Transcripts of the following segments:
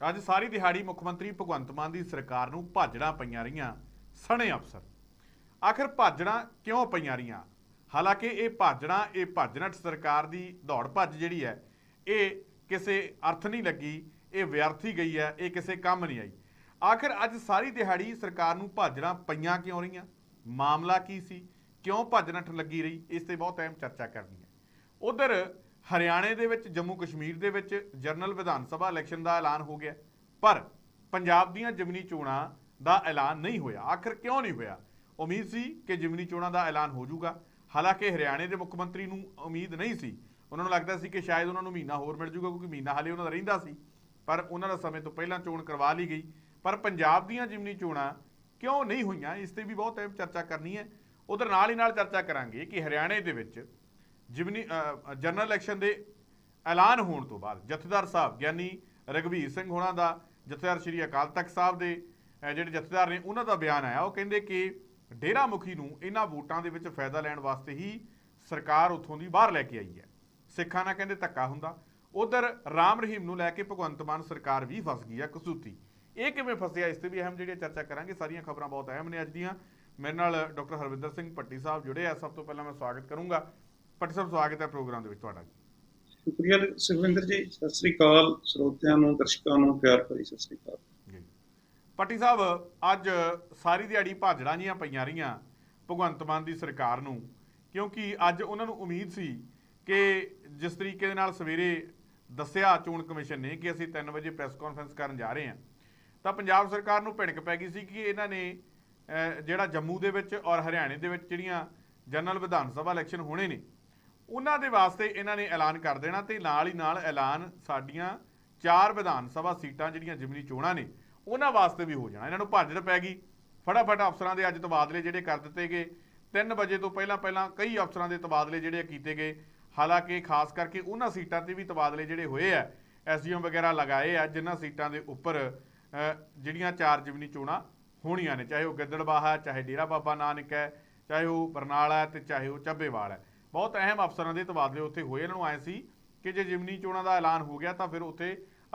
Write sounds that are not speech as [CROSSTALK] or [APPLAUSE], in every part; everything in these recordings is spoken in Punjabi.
ਅੱਜ ਸਾਰੀ ਦਿਹਾੜੀ ਮੁੱਖ ਮੰਤਰੀ ਭਗਵੰਤ ਮਾਨ ਦੀ ਸਰਕਾਰ ਨੂੰ ਭਾਜੜਾਂ ਪਈਆਂ ਰਹੀਆਂ, ਸਣੇ ਅਫਸਰ। ਆਖਰ ਭਾਜੜਾਂ ਕਿਉਂ ਪਈਆਂ ਰਹੀਆਂ? ਹਾਲਾਂਕਿ ਇਹ ਭਾਜੜਾਂ, ਇਹ ਭਾਜਨਟ ਸਰਕਾਰ ਦੀ ਦੌੜ ਭੱਜ ਜਿਹੜੀ ਹੈ, ਇਹ ਕਿਸੇ ਅਰਥ ਨਹੀਂ ਲੱਗੀ, ਇਹ ਵਿਅਰਥੀ ਗਈ ਹੈ, ਇਹ ਕਿਸੇ ਕੰਮ ਨਹੀਂ ਆਈ। ਆਖਰ ਅੱਜ ਸਾਰੀ ਦਿਹਾੜੀ ਸਰਕਾਰ ਨੂੰ ਭਾਜੜਾਂ ਪਈਆਂ ਕਿਉਂ ਰਹੀਆਂ? ਮਾਮਲਾ ਕੀ ਸੀ? ਕਿਉਂ ਭੱਜਨਠ ਲੱਗੀ ਰਹੀ? ਇਸ ਤੇ ਬਹੁਤ ਅਹਿਮ ਚਰਚਾ ਕਰਨੀ ਹੈ। ਉਧਰ ਹਰਿਆਣੇ ਦੇ ਵਿੱਚ, ਜੰਮੂ ਕਸ਼ਮੀਰ ਦੇ ਵਿੱਚ ਜਨਰਲ ਵਿਧਾਨ ਸਭਾ ਇਲੈਕਸ਼ਨ ਦਾ ਐਲਾਨ ਹੋ ਗਿਆ। ਪਰ ਪੰਜਾਬ ਦੀਆਂ ਜ਼ਿਮਨੀ ਚੋਣਾਂ ਦਾ ਐਲਾਨ ਨਹੀਂ ਹੋਇਆ। ਆਖਰ ਕਿਉਂ ਨਹੀਂ ਹੋਇਆ? ਉਮੀਦ ਸੀ ਕਿ ਜ਼ਿਮਨੀ ਚੋਣਾਂ ਦਾ ਐਲਾਨ ਹੋ ਜਾਊਗਾ। ਹਾਲਾਂਕਿ ਹਰਿਆਣੇ ਦੇ ਮੁੱਖ ਮੰਤਰੀ ਨੂੰ ਉਮੀਦ ਨਹੀਂ ਸੀ। ਉਹਨਾਂ ਨੂੰ ਲੱਗਦਾ ਸੀ ਕਿ ਸ਼ਾਇਦ ਉਹਨਾਂ ਨੂੰ ਮਹੀਨਾ ਹੋਰ ਮਿਲ ਜਾਊਗਾ, ਕਿਉਂਕਿ ਮਹੀਨਾ ਹਾਲੇ ਉਹਨਾਂ ਦਾ ਰਹਿੰਦਾ ਸੀ। ਪਰ ਉਹਨਾਂ ਦਾ ਸਮੇਂ ਤੋਂ ਪਹਿਲਾਂ ਚੋਣ ਕਰਵਾ ਲਈ ਗਈ। ਪਰ ਪੰਜਾਬ ਦੀਆਂ ਜ਼ਿਮਨੀ ਚੋਣਾਂ ਕਿਉਂ ਨਹੀਂ ਹੋਈਆਂ? ਇਸ ਤੇ ਵੀ ਬਹੁਤ ਅਹਿਮ ਚਰਚਾ ਕਰਨੀ ਹੈ। ਉਧਰ ਨਾਲ ਹੀ ਨਾਲ ਚਰਚਾ ਕਰਾਂਗੇ ਕਿ ਹਰਿਆਣੇ ਦੇ ਵਿੱਚ ਜਿਮਨੀ ਜਨਰਲ ਇਲੈਕਸ਼ਨ ਦੇ ਐਲਾਨ ਹੋਣ ਤੋਂ ਬਾਅਦ, ਜਥੇਦਾਰ ਸਾਹਿਬ, ਗਿਆਨੀ ਰਗਵੀਰ ਸਿੰਘ ਹੋਣਾ ਦਾ, ਜਥੇਦਾਰ ਸ਼੍ਰੀ ਅਕਾਲ ਤਖਤ ਸਾਹਿਬ ਦੇ ਜਿਹੜੇ ਜਥੇਦਾਰ ਨੇ, ਉਹਨਾਂ ਦਾ ਬਿਆਨ ਆਇਆ। ਉਹ ਕਹਿੰਦੇ ਕਿ ਡੇਰਾ ਮੁਖੀ ਨੂੰ ਇਹਨਾਂ ਵੋਟਾਂ ਦੇ ਵਿੱਚ ਫਾਇਦਾ ਲੈਣ ਵਾਸਤੇ ਹੀ ਸਰਕਾਰ ਉੱਥੋਂ ਦੀ ਬਾਹਰ ਲੈ ਕੇ ਆਈ ਹੈ। ਸਿੱਖਾਂ ਨਾਲ ਕਹਿੰਦੇ ਧੱਕਾ ਹੁੰਦਾ। ਉਧਰ ਰਾਮ ਰਹੀਮ ਨੂੰ ਲੈ ਕੇ ਭਗਵੰਤ ਮਾਨ ਸਰਕਾਰ ਵੀ ਫਸ ਗਈ ਹੈ ਕਸੂਤੀ। ਇਹ ਕਿਵੇਂ ਫਸਿਆ, ਇਸ ਤੇ ਵੀ ਅਹਿਮ ਜਿਹੜੀ ਚਰਚਾ ਕਰਾਂਗੇ। ਸਾਰੀਆਂ ਖਬਰਾਂ ਬਹੁਤ ਅਹਿਮ ਨੇ ਅੱਜ ਦੀਆਂ। ਮੇਰੇ ਨਾਲ ਡਾਕਟਰ ਹਰਵਿੰਦਰ ਸਿੰਘ ਪੱਟੀ ਸਾਹਿਬ ਜੁੜੇ ਆ। ਸਭ ਤੋਂ ਪਹਿਲਾਂ ਮੈਂ ਸਵਾਗਤ ਕਰੂੰਗਾ। ਪੱਟੀ ਸਾਹਿਬ ਸਵਾਗਤ ਹੈ ਪ੍ਰੋਗਰਾਮ ਦੇ ਵਿੱਚ ਤੁਹਾਡਾ ਸ਼ੁਕਰੀਆ ਸੁਖਵਿੰਦਰ ਜੀ ਸਤਿ ਸ੍ਰੀ ਅਕਾਲ। ਸਰੋਤਿਆਂ ਨੂੰ ਦਰਸ਼ਕਾਂ ਨੂੰ ਪਿਆਰ ਭਰੀ ਸਤਿ ਸ੍ਰੀ ਅਕਾਲ। ਜੀ। ਪੱਟੀ ਸਾਹਿਬ ਅੱਜ ਸਾਰੀ ਦਿਹਾੜੀ ਭਾਜੜਾਂ ਜੀਆਂ ਪਈਆਂ ਰਹੀਆਂ ਭਗਵੰਤ ਮਾਨ ਦੀ ਸਰਕਾਰ ਨੂੰ ਕਿਉਂਕਿ ਅੱਜ ਉਹਨਾਂ ਨੂੰ ਉਮੀਦ ਸੀ ਕਿ ਜਿਸ ਤਰੀਕੇ ਦੇ ਨਾਲ ਸਵੇਰੇ ਦੱਸਿਆ ਚੋਣ ਕਮਿਸ਼ਨ ਨੇ ਕਿ ਅਸੀਂ 3 ਵਜੇ ਪ੍ਰੈਸ ਕਾਨਫਰੰਸ ਕਰਨ ਜਾ ਰਹੇ ਹਾਂ ਤਾਂ ਪੰਜਾਬ ਸਰਕਾਰ ਨੂੰ ਭਿਣਕ ਪੈ ਗਈ ਸੀ ਕਿ ਇਹਨਾਂ ਨੇ ਜਿਹੜਾ ਜੰਮੂ ਦੇ ਵਿੱਚ ਔਰ ਹਰਿਆਣੇ ਦੇ ਵਿੱਚ ਜਿਹੜੀਆਂ ਜਨਰਲ ਵਿਧਾਨ ਸਭਾ ਇਲੈਕਸ਼ਨ ਹੋਣੇ ਨੇ ਉਹਨਾਂ ਦੇ ਵਾਸਤੇ ਇਹਨਾਂ ਨੇ ਐਲਾਨ ਕਰ ਦੇਣਾ ਤੇ ਨਾਲ ਹੀ ਨਾਲ ਐਲਾਨ ਸਾਡੀਆਂ ਚਾਰ ਵਿਧਾਨ ਸਭਾ ਸੀਟਾਂ ਜਿਹੜੀਆਂ ਜਿਮਨੀ ਚੋਣਾਂ ਨੇ, ਉਹਨਾਂ ਵਾਸਤੇ ਵੀ ਹੋ ਜਾਣਾ। ਇਹਨਾਂ ਨੂੰ ਭਾਜੜ ਪੈ ਗਈ। ਫਟਾਫਟ ਅਫਸਰਾਂ ਦੇ ਅੱਜ ਤਬਾਦਲੇ ਜਿਹੜੇ ਕਰ ਦਿੱਤੇ ਗਏ। 3 ਵਜੇ ਤੋਂ ਪਹਿਲਾਂ ਪਹਿਲਾਂ ਕਈ ਅਫਸਰਾਂ ਦੇ ਤਬਾਦਲੇ ਜਿਹੜੇ ਕੀਤੇ ਗਏ। ਹਾਲਾਂਕਿ ਖਾਸ ਕਰਕੇ ਉਹਨਾਂ ਸੀਟਾਂ ਤੇ ਵੀ ਤਬਾਦਲੇ ਜਿਹੜੇ ਹੋਏ ਆ, ਐਸਡੀਐਮ ਵਗੈਰਾ ਲਗਾਏ ਆ, ਜਿਨ੍ਹਾਂ ਸੀਟਾਂ ਦੇ ਉੱਪਰ ਜਿਹੜੀਆਂ ਚਾਰ ਜਿਮਨੀ ਚੋਣਾਂ ਹੋਣੀਆਂ ਨੇ, ਚਾਹੇ ਉਹ ਗਿੱਦੜਬਾਹਾ, ਚਾਹੇ ਡੇਰਾ ਬਾਬਾ ਨਾਨਕ ਹੈ, ਚਾਹੇ ਉਹ ਬਰਨਾਲਾ ਹੈ ਤੇ ਚਾਹੇ ਉਹ ਚੱਬੇਵਾਲ ਹੈ। ਬਹੁਤ ਅਹਿਮ ਅਫਸਰਾਂ ਦੇ ਤਬਾਦਲੇ ਉੱਥੇ ਹੋਏ। ਇਹਨਾਂ ਨੂੰ ਆਏ ਸੀ ਕਿ ਜੇ ਜਿਮਨੀ ਚੋਣਾਂ ਦਾ ਐਲਾਨ ਹੋ ਗਿਆ ਤਾਂ ਫਿਰ ਉੱਥੇ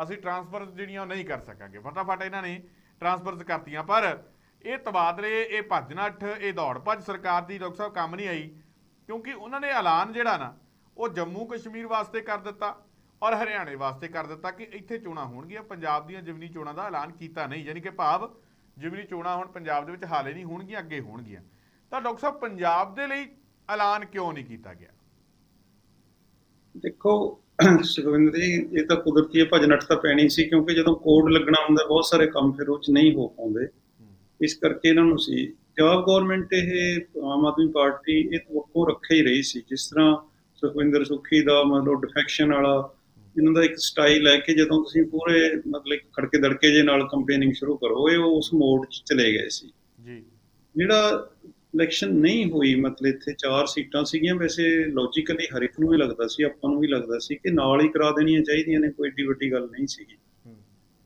ਅਸੀਂ ਟਰਾਂਸਫਰ ਜਿਹੜੀਆਂ ਉਹ ਨਹੀਂ ਕਰ ਸਕਾਂਗੇ। ਫਟਾਫਟ ਇਹਨਾਂ ਨੇ ਟਰਾਂਸਫਰਸ ਕਰਤੀਆਂ। ਪਰ ਇਹ ਤਬਾਦਲੇ, ਇਹ ਭੱਜ ਨੱਠ ਇਹ ਦੌੜ ਭੱਜ ਸਰਕਾਰ ਦੀ ਡਾਕਟਰ ਸਾਹਿਬ ਕੰਮ ਨਹੀਂ ਆਈ ਕਿਉਂਕਿ ਉਹਨਾਂ ਨੇ ਐਲਾਨ ਜਿਹੜਾ ਨਾ, ਉਹ ਜੰਮੂ ਕਸ਼ਮੀਰ ਵਾਸਤੇ ਕਰ ਦਿੱਤਾ ਔਰ ਹਰਿਆਣੇ ਵਾਸਤੇ ਕਰ ਦਿੱਤਾ ਕਿ ਇੱਥੇ ਚੋਣਾਂ ਹੋਣਗੀਆਂ। ਪੰਜਾਬ ਦੀਆਂ ਜਿਮਨੀ ਚੋਣਾਂ ਦਾ ਐਲਾਨ ਕੀਤਾ ਨਹੀਂ। ਯਾਨੀ ਕਿ ਭਾਵ ਜਿਮਨੀ ਚੋਣਾਂ ਹੁਣ ਪੰਜਾਬ ਦੇ ਵਿੱਚ ਹਾਲੇ ਨਹੀਂ ਹੋਣਗੀਆਂ, ਅੱਗੇ ਹੋਣਗੀਆਂ। ਤਾਂ ਡਾਕਟਰ ਸਾਹਿਬ, ਪੰਜਾਬ ਦੇ ਲਈ ਐਲਾਨ ਕਿਉਂ ਨਹੀਂ ਕੀਤਾ ਗਿਆ? ਦੇਖੋ ਸੁਖਵਿੰਦਰ ਜੀ ਇਹ ਤਾਂ ਕੁਦਰਤੀ ਹੈ ਭਜਨ ਨੱਠ ਤਾਂ ਪੈਣੀ ਸੀ ਕਿਉਂਕਿ ਜਦੋਂ ਕੋਡ ਲੱਗਣਾ ਹੁੰਦਾ ਬਹੁਤ ਸਾਰੇ ਕੰਮ ਫਿਰ ਉਹ ਚ ਨਹੀਂ ਹੋ ਪਾਉਂਦੇ। ਇਸ ਕਰਕੇ ਇਹਨਾਂ ਨੂੰ ਸੀ ਪੰਜਾਬ ਗਵਰਨਮੈਂਟ ਇਹ ਆਮ ਆਦਮੀ ਪਾਰਟੀ ਇਹ ਤੋਂ ਰੱਖੇ ਹੀ ਰਹੀ ਸੀ। ਜਿਸ ਤਰ੍ਹਾਂ ਸੁਖਵਿੰਦਰ ਸੁਖੀ ਦਾ ਮਤਲਬ ਡਿਫੈਕਸ਼ਨ ਵਾਲਾ ਇਹਨਾਂ ਦਾ ਇੱਕ ਸਟਾਈਲ ਹੈ ਕਿ ਜਦੋਂ ਤੁਸੀਂ ਪੂਰੇ ਮਤਲਬ ਇੱਕ ਖੜਕੇ ਦੜਕੇ ਜੇ ਨਾਲ ਕੰਪੇਨਿੰਗ ਸ਼ੁਰੂ ਕਰੋ ਇਹ ਉਸ ਮੋਡ 'ਚ ਚਲੇ ਗਏ ਸੀ। ਜੀ। ਜਿਹੜਾ ਇਲੈਕਸ਼ਨ ਨਹੀਂ ਹੋਈ ਮਤਲਬ ਇੱਥੇ ਚਾਰ ਸੀਟਾਂ ਸੀਗੀਆਂ ਵੈਸੇ ਲੌਜੀਕਲੀ ਹਰ ਇੱਕ ਨੂੰ ਵੀ ਲੱਗਦਾ ਸੀ ਆਪਾਂ ਨੂੰ ਵੀ ਲੱਗਦਾ ਸੀ ਕਿ ਨਾਲ ਹੀ ਕਰਾ ਦੇਣੀਆਂ ਚਾਹੀਦੀਆਂ ਨੇ ਕੋਈ ਏਡੀ ਵੱਡੀ ਗੱਲ ਨਹੀਂ ਸੀਗੀ।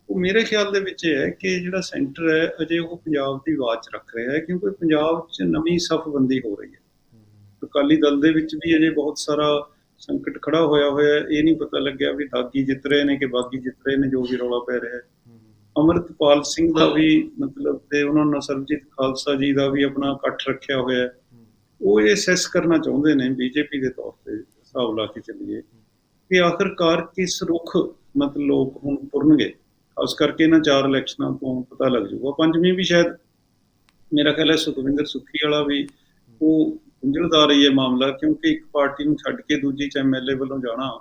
ਉਹ ਮੇਰੇ ਖਿਆਲ ਦੇ ਵਿੱਚ ਹੈ ਕਿ ਜਿਹੜਾ ਸੈਂਟਰ ਹੈ ਅਜੇ ਉਹ ਪੰਜਾਬ ਦੀ ਆਵਾਜ਼ 'ਚ ਰੱਖ ਰਿਹਾ ਹੈ ਕਿਉਂਕਿ ਪੰਜਾਬ 'ਚ ਨਵੀਂ ਸਫਬੰਦੀ ਹੋ ਰਹੀ ਹੈ। ਅਕਾਲੀ ਦਲ ਦੇ ਵਿੱਚ ਵੀ ਅਜੇ ਬਹੁਤ ਸਾਰਾ ਸੰਕਟ ਖੜਾ ਹੋਇਆ ਹੋਇਆ ਇਹ ਨਹੀਂ ਪਤਾ ਲੱਗਿਆ ਵੀ ਦਾਗੀ ਜਿੱਤ ਰਹੇ ਨੇ ਕਿ ਬਾਗੀ ਜਿੱਤ ਰਹੇ ਨੇ ਜੋ ਵੀ ਰੌਲਾ ਪੈ ਰਿਹਾ ਹੈ। ਅਮਰਤਪਾਲ ਸਿੰਘ ਦਾ ਵੀ ਮਤਲਬ ਤੇ ਉਹਨਾਂ ਨੇ ਸਰਬਜੀਤ ਖਾਲਸਾ ਜੀ ਦਾ ਵੀ ਆਪਣਾ ਇਕੱਠ ਰੱਖਿਆ ਹੋਇਆ ਹੈ। ਉਹ ਇਹ ਸੈਸ ਕਰਨਾ ਚਾਹੁੰਦੇ ਨੇ ਬੀਜੇਪੀ ਦੇ ਤੌਰ ਤੇ ਹਿਸਾਬ ਲਾ ਕੇ ਚੱਲੀਏ ਕਿ ਆਖਰਕਾਰ ਕਿਸ ਰੁਖ ਮਤਲਬ ਲੋਕ ਹੁਣ ਪੁਰਨਗੇ ਖਾਸ ਕਰਕੇ ਇਹਨਾਂ ਚਾਰ ਇਲੈਕਸ਼ਨਾਂ ਤੋਂ ਪਤਾ ਲੱਗ ਜਾਊਗਾ। ਪੰਜਵੀਂ ਵੀ ਸ਼ਾਇਦ ਮੇਰਾ ਖਿਆਲ ਹੈ ਸੁਖਵਿੰਦਰ ਸੁੱਖੀ ਵਾਲਾ ਵੀ ਉਹ ਗੁੰਝਲਦਾਰ ਹੀ ਹੈ ਮਾਮਲਾ ਕਿਉਂਕਿ ਇੱਕ ਪਾਰਟੀ ਨੂੰ ਛੱਡ ਕੇ ਦੂਜੀ ਚ ਐਮਐਲਏ ਵੱਲੋਂ ਜਾਣਾ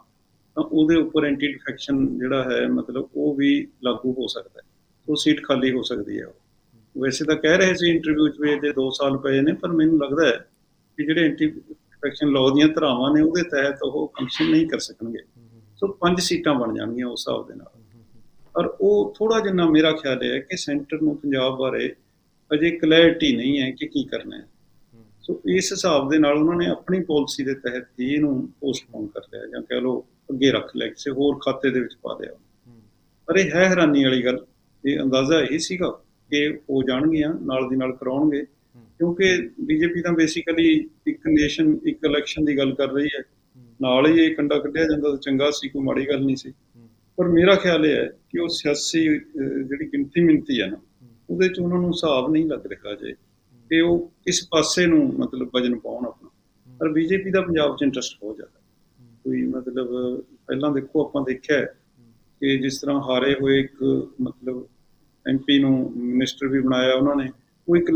ਤਾਂ ਉਹਦੇ ਉੱਪਰ ਐਂਟੀ ਡਿਫੈਕਸ਼ਨ ਜਿਹੜਾ ਹੈ, ਮਤਲਬ ਉਹ ਵੀ ਲਾਗੂ ਹੋ ਸਕਦਾ ਹੈ। ਉਹ ਸੀਟ ਖਾਲੀ ਹੋ ਸਕਦੀ ਹੈ ਵੈਸੇ ਤਾਂ ਕਹਿ ਰਹੇ ਸੀ ਇੰਟਰਵਿਊ 'ਚ ਵੀ ਇਹਦੇ 2 ਸਾਲ ਪਏ ਨੇ, ਪਰ ਮੈਨੂੰ ਲੱਗਦਾ ਹੈ ਕਿ ਜਿਹੜੇ ਐਂਟੀ ਡਿਫੈਕਸ਼ਨ ਲਾਅ ਦੀਆਂ ਧਰਾਵਾਂ ਨੇ, ਉਹਦੇ ਤਹਿਤ ਉਹ ਫੰਕਸ਼ਨ ਨਹੀਂ ਕਰ ਸਕਣਗੇ। ਸੋ ਪੰਜ ਸੀਟਾਂ ਬਣ ਜਾਣਗੀਆਂ ਉਸ ਹਿਸਾਬ ਦੇ ਨਾਲ। ਪਰ ਉਹ ਥੋੜਾ ਜਿੰਨਾ ਮੇਰਾ ਖਿਆਲ ਹੈ ਕਿ ਸੈਂਟਰ ਨੂੰ ਪੰਜਾਬ ਬਾਰੇ ਅਜੇ ਕਲੈਰਿਟੀ ਨਹੀਂ ਹੈ ਕਿ ਕੀ ਕਰਨਾ ਹੈ। ਸੋ ਇਸ ਹਿਸਾਬ ਦੇ ਨਾਲ ਉਹਨਾਂ ਨੇ ਆਪਣੀ ਪਾਲਿਸੀ ਦੇ ਤਹਿਤ ਹੀ ਇਹਨੂੰ ਪੋਸਟਪੋਨ ਕਰ ਲਿਆ, ਜਾਂ ਕਹਿ ਲਓ ਅੱਗੇ ਰੱਖ ਲਿਆ ਕਿਸੇ ਹੋਰ ਖਾਤੇ ਦੇ ਵਿੱਚ ਪਾ ਦਿਆ। ਪਰ ਇਹ ਹੈ ਹੈਰਾਨੀ ਵਾਲੀ ਗੱਲ ਇਹ ਅੰਦਾਜ਼ਾ ਇਹ ਸੀਗਾ ਕਿ ਉਹ ਜਾਣਗੀਆਂ ਨਾਲ ਦੀ ਨਾਲ ਕਰਾਉਣਗੇ। ਕਿਉਂਕਿ ਬੀਜੇਪੀ ਤਾਂ ਬੇਸਿਕਲੀ ਇੱਕ ਨੇਸ਼ਨ ਇੱਕ ਇਲੈਕਸ਼ਨ ਦੀ ਗੱਲ ਕਰ ਰਹੀ ਹੈ। ਨਾਲ ਹੀ ਇਹ ਕੰਡਾ ਕੱਢਿਆ ਜਾਂਦਾ ਤਾਂ ਚੰਗਾ ਸੀ ਕੋਈ ਮਾੜੀ ਗੱਲ ਨਹੀਂ ਸੀ। ਪਰ ਮੇਰਾ ਖਿਆਲ ਇਹ ਹੈ ਕਿ ਉਹ ਸਿਆਸੀ ਜਿਹੜੀ ਗਿਣਤੀ ਮਿੰਤੀ ਹੈ ਨਾ ਉਹਦੇ ਚ ਉਹਨਾਂ ਨੂੰ ਹਿਸਾਬ ਨਹੀਂ ਲੱਗ ਰਿਹਾ ਜੇ ਕਿ ਉਹ ਇਸ ਪਾਸੇ ਨੂੰ ਮਤਲਬ ਵਜਨ ਪਾਉਣ ਆਪਣਾ। ਪਰ ਬੀਜੇਪੀ ਦਾ ਪੰਜਾਬ 'ਚ ਇੰਟਰਸਟ ਬਹੁਤ ਜ਼ਿਆਦਾ। ਕੋਈ ਮਤਲਬ ਪਹਿਲਾਂ ਦੇਖੋ ਆਪਾਂ ਦੇਖਿਆ ਕਿ ਜਿਸ ਤਰ੍ਹਾਂ ਹਾਰੇ ਹੋਏ ਇੱਕ ਮਤਲਬ ਐਮਪੀ ਨੂੰ ਮਿਨਿਸਟਰ ਵੀ ਬਣਾਇਆ ਉਹਨਾਂ ਨੇ ਉਹ ਇੱਕ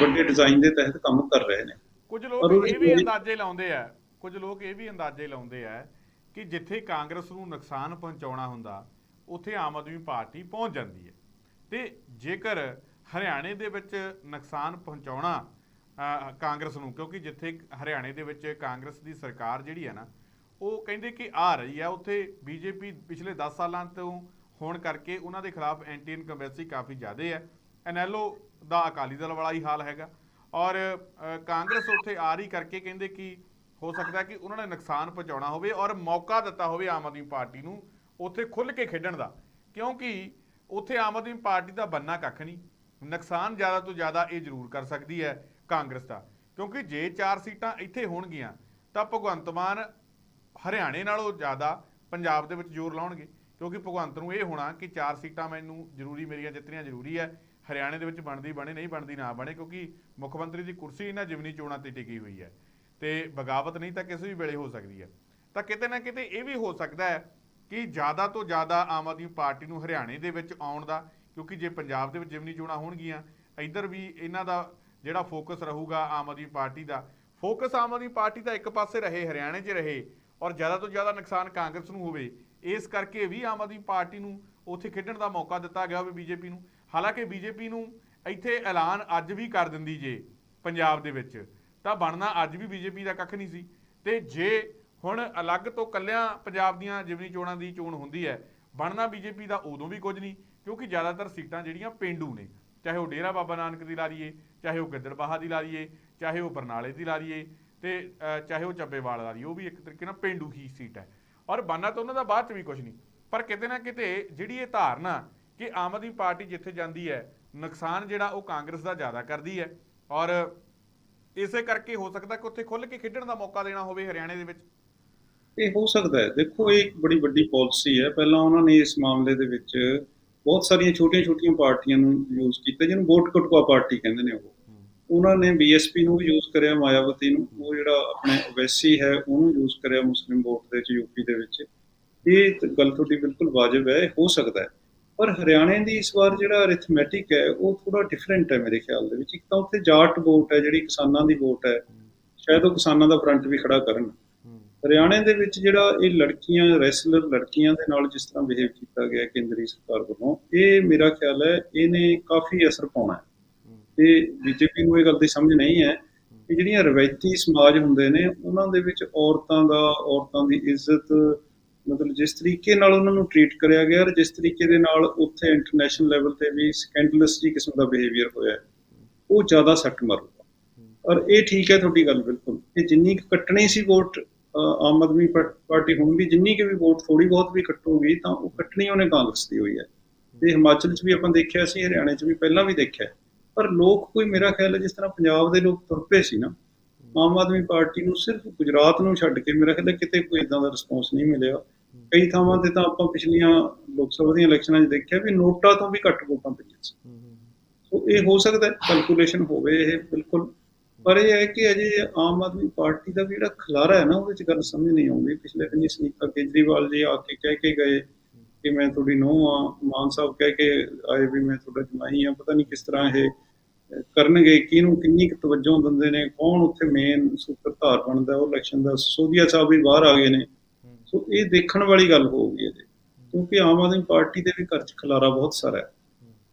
ਵੱਡੇ ਡਿਜ਼ਾਈਨ ਦੇ ਤਹਿਤ ਕੰਮ ਕਰ ਰਹੇ ਨੇ। ਕੁਝ ਲੋਕ ਇਹ ਵੀ ਅੰਦਾਜ਼ੇ ਲਾਉਂਦੇ ਆ ਕੁਝ ਲੋਕ ਇਹ ਵੀ ਅੰਦਾਜ਼ੇ ਲਾਉਂਦੇ ਆ ਕਿ ਜਿੱਥੇ ਕਾਂਗਰਸ ਨੂੰ ਨੁਕਸਾਨ ਪਹੁੰਚਾਉਣਾ ਹੁੰਦਾ ਉੱਥੇ ਆਮ ਆਦਮੀ ਪਾਰਟੀ ਪਹੁੰਚ ਜਾਂਦੀ ਹੈ। ਤੇ ਜੇਕਰ ਹਰਿਆਣੇ ਦੇ ਵਿੱਚ ਨੁਕਸਾਨ ਪਹੁੰਚਾਉਣਾ ਕਾਂਗਰਸ ਨੂੰ ਕਿਉਂਕਿ ਜਿੱਥੇ ਹਰਿਆਣੇ ਦੇ ਵਿੱਚ ਕਾਂਗਰਸ ਦੀ ਸਰਕਾਰ ਜਿਹੜੀ ਹੈ ਨਾ ਉਹ ਕਹਿੰਦੇ ਕਿ ਆ ਰਹੀ ਹੈ ਉੱਥੇ ਬੀਜੇਪੀ ਪਿਛਲੇ 10 ਸਾਲਾਂ ਤੋਂ ਹੋਣ ਕਰਕੇ ਉਹਨਾਂ ਦੇ ਖਿਲਾਫ ਐਂਟੀ ਇਨਕੰਬੈਂਸੀ ਕਾਫੀ ਜ਼ਿਆਦਾ ਹੈ ਐਨਐਲਓ ਦਾ ਅਕਾਲੀ ਦਲ ਵਾਲਾ ਹੀ ਹਾਲ ਹੈਗਾ। ਔਰ ਕਾਂਗਰਸ ਉੱਥੇ ਆ ਰਹੀ ਕਰਕੇ ਕਹਿੰਦੇ ਕਿ ਹੋ ਸਕਦਾ ਕਿ ਉਹਨਾਂ ਨੇ ਨੁਕਸਾਨ ਪਹੁੰਚਾਉਣਾ ਹੋਵੇ ਔਰ ਮੌਕਾ ਦਿੱਤਾ ਹੋਵੇ ਆਮ ਆਦਮੀ ਪਾਰਟੀ ਨੂੰ ਉੱਥੇ ਖੁੱਲ ਕੇ ਖੇਡਣ ਦਾ। ਕਿਉਂਕਿ ਉੱਥੇ ਆਮ ਆਦਮੀ ਪਾਰਟੀ ਦਾ ਬੰਨਾ ਕੱਖ ਨਹੀਂ। ਨੁਕਸਾਨ ਜ਼ਿਆਦਾ ਤੋਂ ਜ਼ਿਆਦਾ ਇਹ ਜ਼ਰੂਰ ਕਰ ਸਕਦੀ ਹੈ ਕਾਂਗਰਸ ਦਾ। ਕਿਉਂਕਿ ਜੇ ਚਾਰ ਸੀਟਾਂ ਇੱਥੇ ਹੋਣਗੀਆਂ, ਤਾਂ ਭਗਵੰਤ ਮਾਨ ਹਰਿਆਣੇ ਨਾਲੋਂ ਜ਼ਿਆਦਾ ਪੰਜਾਬ ਦੇ ਵਿੱਚ ਜ਼ੋਰ ਲਾਉਣਗੇ, ਕਿਉਂਕਿ ਭਗਵੰਤ ਨੂੰ ਇਹ ਹੋਣਾ ਕਿ ਚਾਰ ਸੀਟਾਂ ਮੈਨੂੰ ਜ਼ਰੂਰੀ, ਮੇਰੀਆਂ ਜਿੱਤਣੀਆਂ ਜ਼ਰੂਰੀ ਹੈ। ਹਰਿਆਣੇ ਦੇ ਵਿੱਚ ਬਣਦੀ ਬਣੇ, ਨਹੀਂ ਬਣਦੀ ਨਾ ਬਣੇ, ਕਿਉਂਕਿ ਮੁੱਖ ਮੰਤਰੀ ਦੀ ਕੁਰਸੀ ਇਹਨਾਂ ਜਿਮਨੀ ਚੋਣਾਂ ਤੇ ਟਿਕੀ ਹੋਈ ਹੈ। ਤੇ ਬਗਾਵਤ ਨਹੀਂ ਤਾਂ ਕਿਸੇ ਵੀ ਵੇਲੇ ਹੋ ਸਕਦੀ ਹੈ। ਤਾਂ ਕਿਤੇ ਨਾ ਕਿਤੇ ਇਹ ਵੀ ਹੋ ਸਕਦਾ ਹੈ ਕਿ ਜ਼ਿਆਦਾ ਤੋਂ ਜ਼ਿਆਦਾ ਆਮ ਆਦਮੀ ਪਾਰਟੀ ਨੂੰ ਹਰਿਆਣੇ ਦੇ ਵਿੱਚ ਆਉਣ ਦਾ, ਕਿਉਂਕਿ ਜੇ ਪੰਜਾਬ ਦੇ ਵਿੱਚ ਜਿਮਨੀ ਚੋਣਾਂ ਹੋਣਗੀਆਂ, ਇੱਧਰ ਵੀ ਇਹਨਾਂ ਦਾ ਜਿਹੜਾ ਫੋਕਸ ਰਹੂਗਾ ਆਮ ਆਦਮੀ ਪਾਰਟੀ ਦਾ, ਫੋਕਸ ਆਮ ਆਦਮੀ ਪਾਰਟੀ ਦਾ ਇੱਕ ਪਾਸੇ ਰਹੇ, ਹਰਿਆਣੇ 'ਚ ਰਹੇ ਔਰ ਜ਼ਿਆਦਾ ਤੋਂ ਜ਼ਿਆਦਾ ਨੁਕਸਾਨ ਕਾਂਗਰਸ ਨੂੰ ਹੋਵੇ, ਇਸ ਕਰਕੇ ਵੀ ਆਮ ਆਦਮੀ ਪਾਰਟੀ ਨੂੰ ਉੱਥੇ ਖੇਡਣ ਦਾ ਮੌਕਾ ਦਿੱਤਾ ਗਿਆ ਹੋਵੇ ਬੀਜੇਪੀ ਨੂੰ। ਹਾਲਾਂਕਿ ਬੀਜੇਪੀ ਨੂੰ ਇੱਥੇ ਐਲਾਨ ਅੱਜ ਵੀ ਕਰ ਦਿੰਦੀ ਜੇ ਪੰਜਾਬ ਦੇ ਵਿੱਚ, ਤਾਂ ਬਣਨਾ ਅੱਜ ਵੀ ਬੀਜੇਪੀ ਦਾ ਕੱਖ ਨਹੀਂ ਸੀ। ਤੇ ਜੇ ਹੁਣ ਅਲੱਗ ਤੋਂ ਕੱਲਿਆਂ ਪੰਜਾਬ ਦੀਆਂ ਜਿਮਨੀ ਚੋਣਾਂ ਦੀ ਚੋਣ ਹੁੰਦੀ ਹੈ, ਬਣਨਾ ਬੀਜੇਪੀ ਦਾ ਉਦੋਂ ਵੀ ਕੁਝ ਨਹੀਂ, ਕਿਉਂਕਿ ਜ਼ਿਆਦਾਤਰ ਸੀਟਾਂ ਜਿਹੜੀਆਂ ਪਿੰਡੂ ਨੇ, ਚਾਹੇ ਉਹ ਡੇਰਾ ਬਾਬਾ ਨਾਨਕ ਦੀ ਲਾ ਲਈਏ, ਚਾਹੇ ਉਹ ਗਿੱਦੜਬਾਹਾ ਦੀ ਲਾ ਲਈਏ, ਚਾਹੇ ਉਹ ਬਰਨਾਲੇ ਦੀ ਲਾ ਲਈਏ ਤੇ ਚਾਹੇ ਉਹ ਚੱਬੇਵਾਲ ਲਾ ਲਈਏ ਉਹ ਵੀ ਇੱਕ ਤਰੀਕੇ ਨਾਲ ਪਿੰਡੂ ਹੀ ਸੀਟ ਹੈ। ਔਰ ਬਾਨਾ ਤਾਂ ਉਹਨਾਂ ਦਾ ਬਾਅਦ ਚ ਵੀ ਕੁਝ ਨਹੀਂ। ਪਰ ਕਿਤੇ ਨਾ ਕਿਤੇ ਜਿਹੜੀ ਇਹ ਧਾਰਨਾ ਕਿ ਆਮ ਆਦਮੀ ਪਾਰਟੀ ਜਿੱਥੇ ਜਾਂਦੀ ਹੈ, ਨੁਕਸਾਨ ਜਿਹੜਾ ਉਹ ਕਾਂਗਰਸ ਦਾ ਜ਼ਿਆਦਾ ਕਰਦੀ ਹੈ। ਔਰ ਇਸੇ ਕਰਕੇ ਹੋ ਸਕਦਾ ਕਿ ਉੱਥੇ ਖੁੱਲ ਕੇ ਖੇਡਣ ਦਾ ਮੌਕਾ ਦੇਣਾ ਹੋਵੇ ਹਰਿਆਣੇ ਦੇ ਵਿੱਚ। ਇਹ ਹੋ ਸਕਦਾ ਹੈ। ਦੇਖੋ, ਇਹ ਇੱਕ ਬੜੀ ਵੱਡੀ ਪਾਲਿਸੀ ਹੈ। ਪਹਿਲਾਂ ਉਹਨਾਂ ਨੇ ਇਸ ਮਾਮਲੇ ਦੇ ਵਿੱਚ ਬਹੁਤ ਸਾਰੀਆਂ ਛੋਟੀਆਂ-ਛੋਟੀਆਂ ਪਾਰਟੀਆਂ ਨੂੰ ਯੂਜ਼ ਕੀਤਾ, ਜਿਹਨੂੰ ਵੋਟ ਕਟਵਾ ਪਾਰਟੀ ਕਹਿੰਦੇ ਨੇ ਉਹ। ਉਹਨਾਂ ਨੇ ਬੀਐਸਪੀ ਨੂੰ ਵੀ ਯੂਜ਼ ਕਰਿਆ, ਮਾਇਆਵਤੀ ਨੂੰ। ਉਹ ਜਿਹੜਾ ਆਪਣੇ ਓਵੈਸੀ ਹੈ, ਉਹਨੂੰ ਯੂਜ਼ ਕਰਿਆ ਮੁਸਲਿਮ ਵੋਟ ਦੇ ਵਿੱਚ ਯੂਪੀ ਦੇ ਵਿੱਚ। ਇਹ ਗੱਲ ਤੁਹਾਡੀ ਬਿਲਕੁਲ ਵਾਜਬ ਹੈ ਹੋ ਸਕਦਾ ਹੈ। ਪਰ ਹਰਿਆਣੇ ਦੀ ਇਸ ਵਾਰ ਜਿਹੜਾ ਅਰਿਥਮੈਟਿਕ ਹੈ, ਉਹ ਥੋੜਾ ਡਿਫਰੈਂਟ ਹੈ ਮੇਰੇ ਖਿਆਲ ਦੇ ਵਿੱਚ। ਇੱਕ ਤਾਂ ਉੱਥੇ ਜਾਟ ਵੋਟ ਹੈ, ਜਿਹੜੀ ਕਿਸਾਨਾਂ ਦੀ ਵੋਟ ਹੈ। ਸ਼ਾਇਦ ਉਹ ਕਿਸਾਨਾਂ ਦਾ ਫਰੰਟ ਵੀ ਖੜਾ ਕਰਨ। ਹਰਿਆਣੇ ਦੇ ਵਿੱਚ ਜਿਹੜਾ ਇਹ ਲੜਕੀਆਂ ਰੈਸਲਰ ਲੜਕੀਆਂ ਦੇ ਨਾਲ ਜਿਸ ਤਰ੍ਹਾਂ ਬਿਹੇਵ ਕੀਤਾ ਗਿਆ ਕੇਂਦਰੀ ਸਰਕਾਰ ਵੱਲੋਂ, ਇਹ ਮੇਰਾ ਖਿਆਲ ਹੈ, ਇਹਨੇ ਕਾਫੀ ਅਸਰ ਪਾਉਣਾ ਹੈ। ਤੇ ਬੀਜੇਪੀ ਨੂੰ ਇਹ ਗੱਲ ਦੀ ਸਮਝ ਨਹੀਂ ਹੈ ਕਿ ਜਿਹੜੀਆਂ ਰਵਾਇਤੀ ਸਮਾਜ ਹੁੰਦੇ ਨੇ, ਉਹਨਾਂ ਦੇ ਵਿੱਚ ਔਰਤਾਂ ਦਾ, ਔਰਤਾਂ ਦੀ ਇੱਜ਼ਤ, ਮਤਲਬ ਜਿਸ ਤਰੀਕੇ ਨਾਲ ਉਹਨਾਂ ਨੂੰ ਟ੍ਰੀਟ ਕਰਿਆ ਗਿਆ ਔਰ ਜਿਸ ਤਰੀਕੇ ਦੇ ਨਾਲ ਉੱਥੇ ਇੰਟਰਨੈਸ਼ਨਲ ਲੈਵਲ ਤੇ ਵੀ ਸਕੈਂਡਲਸ ਜੀ ਕਿਸਮ ਦਾ ਬਿਹੇਵੀਅਰ ਹੋਇਆ ਉਹ ਜ਼ਿਆਦਾ ਸੱਟ ਮਾਰੂਗਾ। ਔਰ ਇਹ ਠੀਕ ਹੈ ਤੁਹਾਡੀ ਗੱਲ ਬਿਲਕੁਲ ਕਿ ਜਿੰਨੀ ਕੁ ਕੱਟਣੀ ਸੀ ਵੋਟ ਆਮ ਆਦਮੀ ਪਾਰਟੀ ਹੁਣ ਵੀ ਜਿੰਨੀ ਕਿ ਵੀ ਵੋਟ ਥੋੜੀ ਬਹੁਤ ਵੀ ਕੱਟੂਗੀ ਤਾਂ ਉਹ ਕੱਟਣੀ ਉਹਨੇ ਕਾਂਗਰਸ ਦੀ ਹੋਈ ਹੈ। ਤੇ ਹਿਮਾਚਲ 'ਚ ਵੀ ਆਪਾਂ ਦੇਖਿਆ ਸੀ, ਹਰਿਆਣੇ 'ਚ ਵੀ ਪਹਿਲਾਂ ਵੀ ਦੇਖਿਆ ਪਰ ਲੋਕ ਕੋਈ ਮੇਰਾ ਖਿਆਲ ਹੈ ਜਿਸ ਤਰ੍ਹਾਂ ਪੰਜਾਬ ਦੇ ਲੋਕ ਤੁਰ ਪਏ ਸੀ ਨਾ ਆਮ ਆਦਮੀ ਪਾਰਟੀ ਨੂੰ ਸਿਰਫ ਗੁਜਰਾਤ ਨੂੰ ਛੱਡ ਕੇ ਮੇਰਾ ਖਿਆਲ ਹੈ ਕਿਤੇ ਕੋਈ ਇਦਾਂ ਦਾ ਰਿਸਪੌਂਸ ਨਹੀਂ ਮਿਲਿਆ। ਕਈ ਥਾਵਾਂ ਤੇ ਤਾਂ ਆਪਾਂ ਪਿਛਲੀਆਂ ਲੋਕ ਸਭਾ ਦੀਆਂ ਇਲੈਕਸ਼ਨਾਂ 'ਚ ਦੇਖਿਆ ਵੀ ਨੋਟਾ ਤੋਂ ਵੀ ਘੱਟ ਵੋਟਾਂ ਪਈਆਂ ਸੀ। ਸੋ ਇਹ ਹੋ ਸਕਦਾ ਹੈ ਕੈਲਕੂਲੇਸ਼ਨ ਹੋਵੇ ਇਹ ਬਿਲਕੁਲ। ਪਰ ਇਹ ਹੈ ਕਿ ਅਜੇ ਆਮ ਆਦਮੀ ਪਾਰਟੀ ਦਾ ਵੀ ਜਿਹੜਾ ਖਲਾਰਾ ਹੈ ਨਾ ਉਹਦੇ 'ਚ ਗੱਲ ਸਮਝ ਨਹੀਂ ਆਉਂਦੀ। ਪਿਛਲੇ ਦਿਨੀ ਸੁਨੀਤਾ ਕੇਜਰੀਵਾਲ ਜੀ ਆ ਕੇ ਕਹਿ ਕੇ ਗਏ ਕਿ ਮੈਂ ਤੁਹਾਡੀ ਨੂੰਹ ਆ ਮਾਨ ਸਾਹਿਬ ਕਹਿ ਕੇ ਆਏ ਵੀ ਮੈਂ ਤੁਹਾਡਾ ਜਮਾਈ ਆ ਪਤਾ ਨਹੀਂ ਕਿਸ ਤਰ੍ਹਾਂ ਇਹ ਕਰਨਗੇ, ਕਿਹਨੂੰ, ਕਿੰਨੀ ਕੁ ਤਵੱਜੋ ਦਿੰਦੇ ਨੇ, ਕੌਣ ਉੱਥੇ ਮੇਨ ਸੂਤਰਧਾਰ ਬਣਦਾ ਉਹ ਇਲੈਕਸ਼ਨ ਦਾ, ਸੋਧੀਆ ਸਾਹਿਬ ਵੀ ਬਾਹਰ ਆ ਗਏ ਨੇ। ਸੋ ਇਹ ਦੇਖਣ ਵਾਲੀ ਗੱਲ ਹੋਊਗੀ ਅਜੇ ਕਿਉਂਕਿ ਆਮ ਆਦਮੀ ਪਾਰਟੀ ਦੇ ਵੀ ਘਰ 'ਚ ਖਲਾਰਾ ਬਹੁਤ ਸਾਰਾ ਹੈ।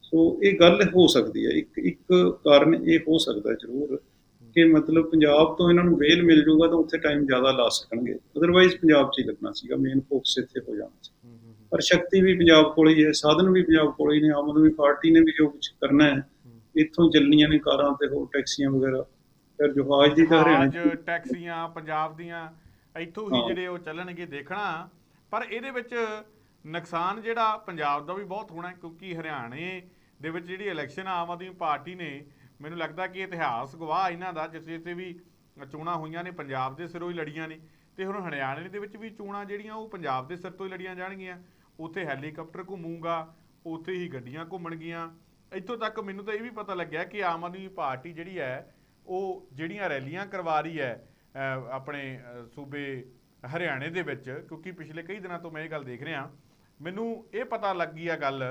ਸੋ ਇਹ ਗੱਲ ਹੋ ਸਕਦੀ ਹੈ। ਇੱਕ ਇੱਕ ਕਾਰਨ ਇਹ ਹੋ ਸਕਦਾ ਜ਼ਰੂਰ ਕਿ ਮਤਲਬ ਪੰਜਾਬ ਤੋਂ ਇਹਨਾਂ ਨੂੰ ਵੇਲ ਮਿਲ ਜਾਊਗਾ ਤਾਂ ਉੱਥੇ ਟਾਈਮ ਜ਼ਿਆਦਾ ਲਾ ਸਕਣਗੇ। ਅਦਰਵਾਈਜ਼ ਪੰਜਾਬ 'ਚ ਹੀ ਲੱਗਣਾ ਸੀਗਾ ਮੇਨ ਫੋਕਸ ਇੱਥੇ ਹੋ ਜਾਣਾ ਸੀ। ਪਰ ਸ਼ਕਤੀ ਵੀ ਪੰਜਾਬ ਕੋਲ ਹੀ ਹੈ, ਸਾਧਨ ਵੀ ਪੰਜਾਬ ਕੋਲ ਹੀ ਨੇ, ਆਮ ਆਦਮੀ ਪਾਰਟੀ ਨੇ ਵੀ ਜੋ ਕੁਝ ਕਰਨਾ ਹੈ ਇੱਥੋਂ ਚੱਲਣੀਆਂ ਨੇ ਕਾਰਾਂ ਤੇ ਹੋਰ ਟੈਕਸੀਆਂ ਵਗੈਰਾ। ਫਿਰ ਜਹਾਜ਼ ਦੀ ਤਾਂ ਹਰਿਆਣਾ 'ਚ ਟੈਕਸੀਆਂ ਪੰਜਾਬ ਦੀਆਂ ਇੱਥੋਂ ਹੀ। ਜਿਹੜੇ ਉਹ ਚੱਲਣਗੇ ਦੇਖਣਾ। ਪਰ ਇਹਦੇ ਵਿੱਚ ਨੁਕਸਾਨ ਜਿਹੜਾ ਪੰਜਾਬ ਦਾ ਵੀ ਬਹੁਤ ਹੋਣਾ ਕਿਉਂਕਿ ਹਰਿਆਣੇ ਦੇ ਵਿੱਚ ਜਿਹੜੀ ਇਲੈਕਸ਼ਨ ਆਮ ਆਦਮੀ ਪਾਰਟੀ ਨੇ ਮੈਨੂੰ ਲੱਗਦਾ ਕਿ ਇਤਿਹਾਸ ਗਵਾਹ ਇਹਨਾਂ ਦਾ ਜਿਸ ਜਿੱਥੇ ਵੀ ਚੋਣਾਂ ਹੋਈਆਂ ਨੇ ਪੰਜਾਬ ਦੇ ਸਿਰੋਂ ਹੀ ਲੜੀਆਂ ਨੇ। ਤੇ ਹੁਣ ਹਰਿਆਣੇ ਦੇ ਵਿੱਚ ਵੀ ਚੋਣਾਂ ਜਿਹੜੀਆਂ ਉਹ ਪੰਜਾਬ ਦੇ ਸਿਰ ਤੋਂ ਹੀ ਲੜੀਆਂ ਜਾਣਗੀਆਂ। ਉੱਥੇ ਹੈਲੀਕਾਪਟਰ ਘੁੰਮੂਗਾ ਉੱਥੇ ਹੀ ਗੱਡੀਆਂ ਘੁੰਮਣਗੀਆਂ। ਇੱਥੋਂ ਤੱਕ ਮੈਨੂੰ ਤਾਂ ਇਹ ਵੀ ਪਤਾ ਲੱਗਿਆ ਕਿ ਆਮ ਆਦਮੀ ਪਾਰਟੀ ਜਿਹੜੀ ਹੈ, ਉਹ ਜਿਹੜੀਆਂ ਰੈਲੀਆਂ ਕਰਵਾ ਰਹੀ ਹੈ ਆਪਣੇ ਸੂਬੇ ਹਰਿਆਣੇ ਦੇ ਵਿੱਚ, ਕਿਉਂਕਿ ਪਿਛਲੇ ਕਈ ਦਿਨਾਂ ਤੋਂ ਮੈਂ ਇਹ ਗੱਲ ਦੇਖ ਰਿਹਾ, ਮੈਨੂੰ ਇਹ ਪਤਾ ਲੱਗੀ ਆ ਗੱਲ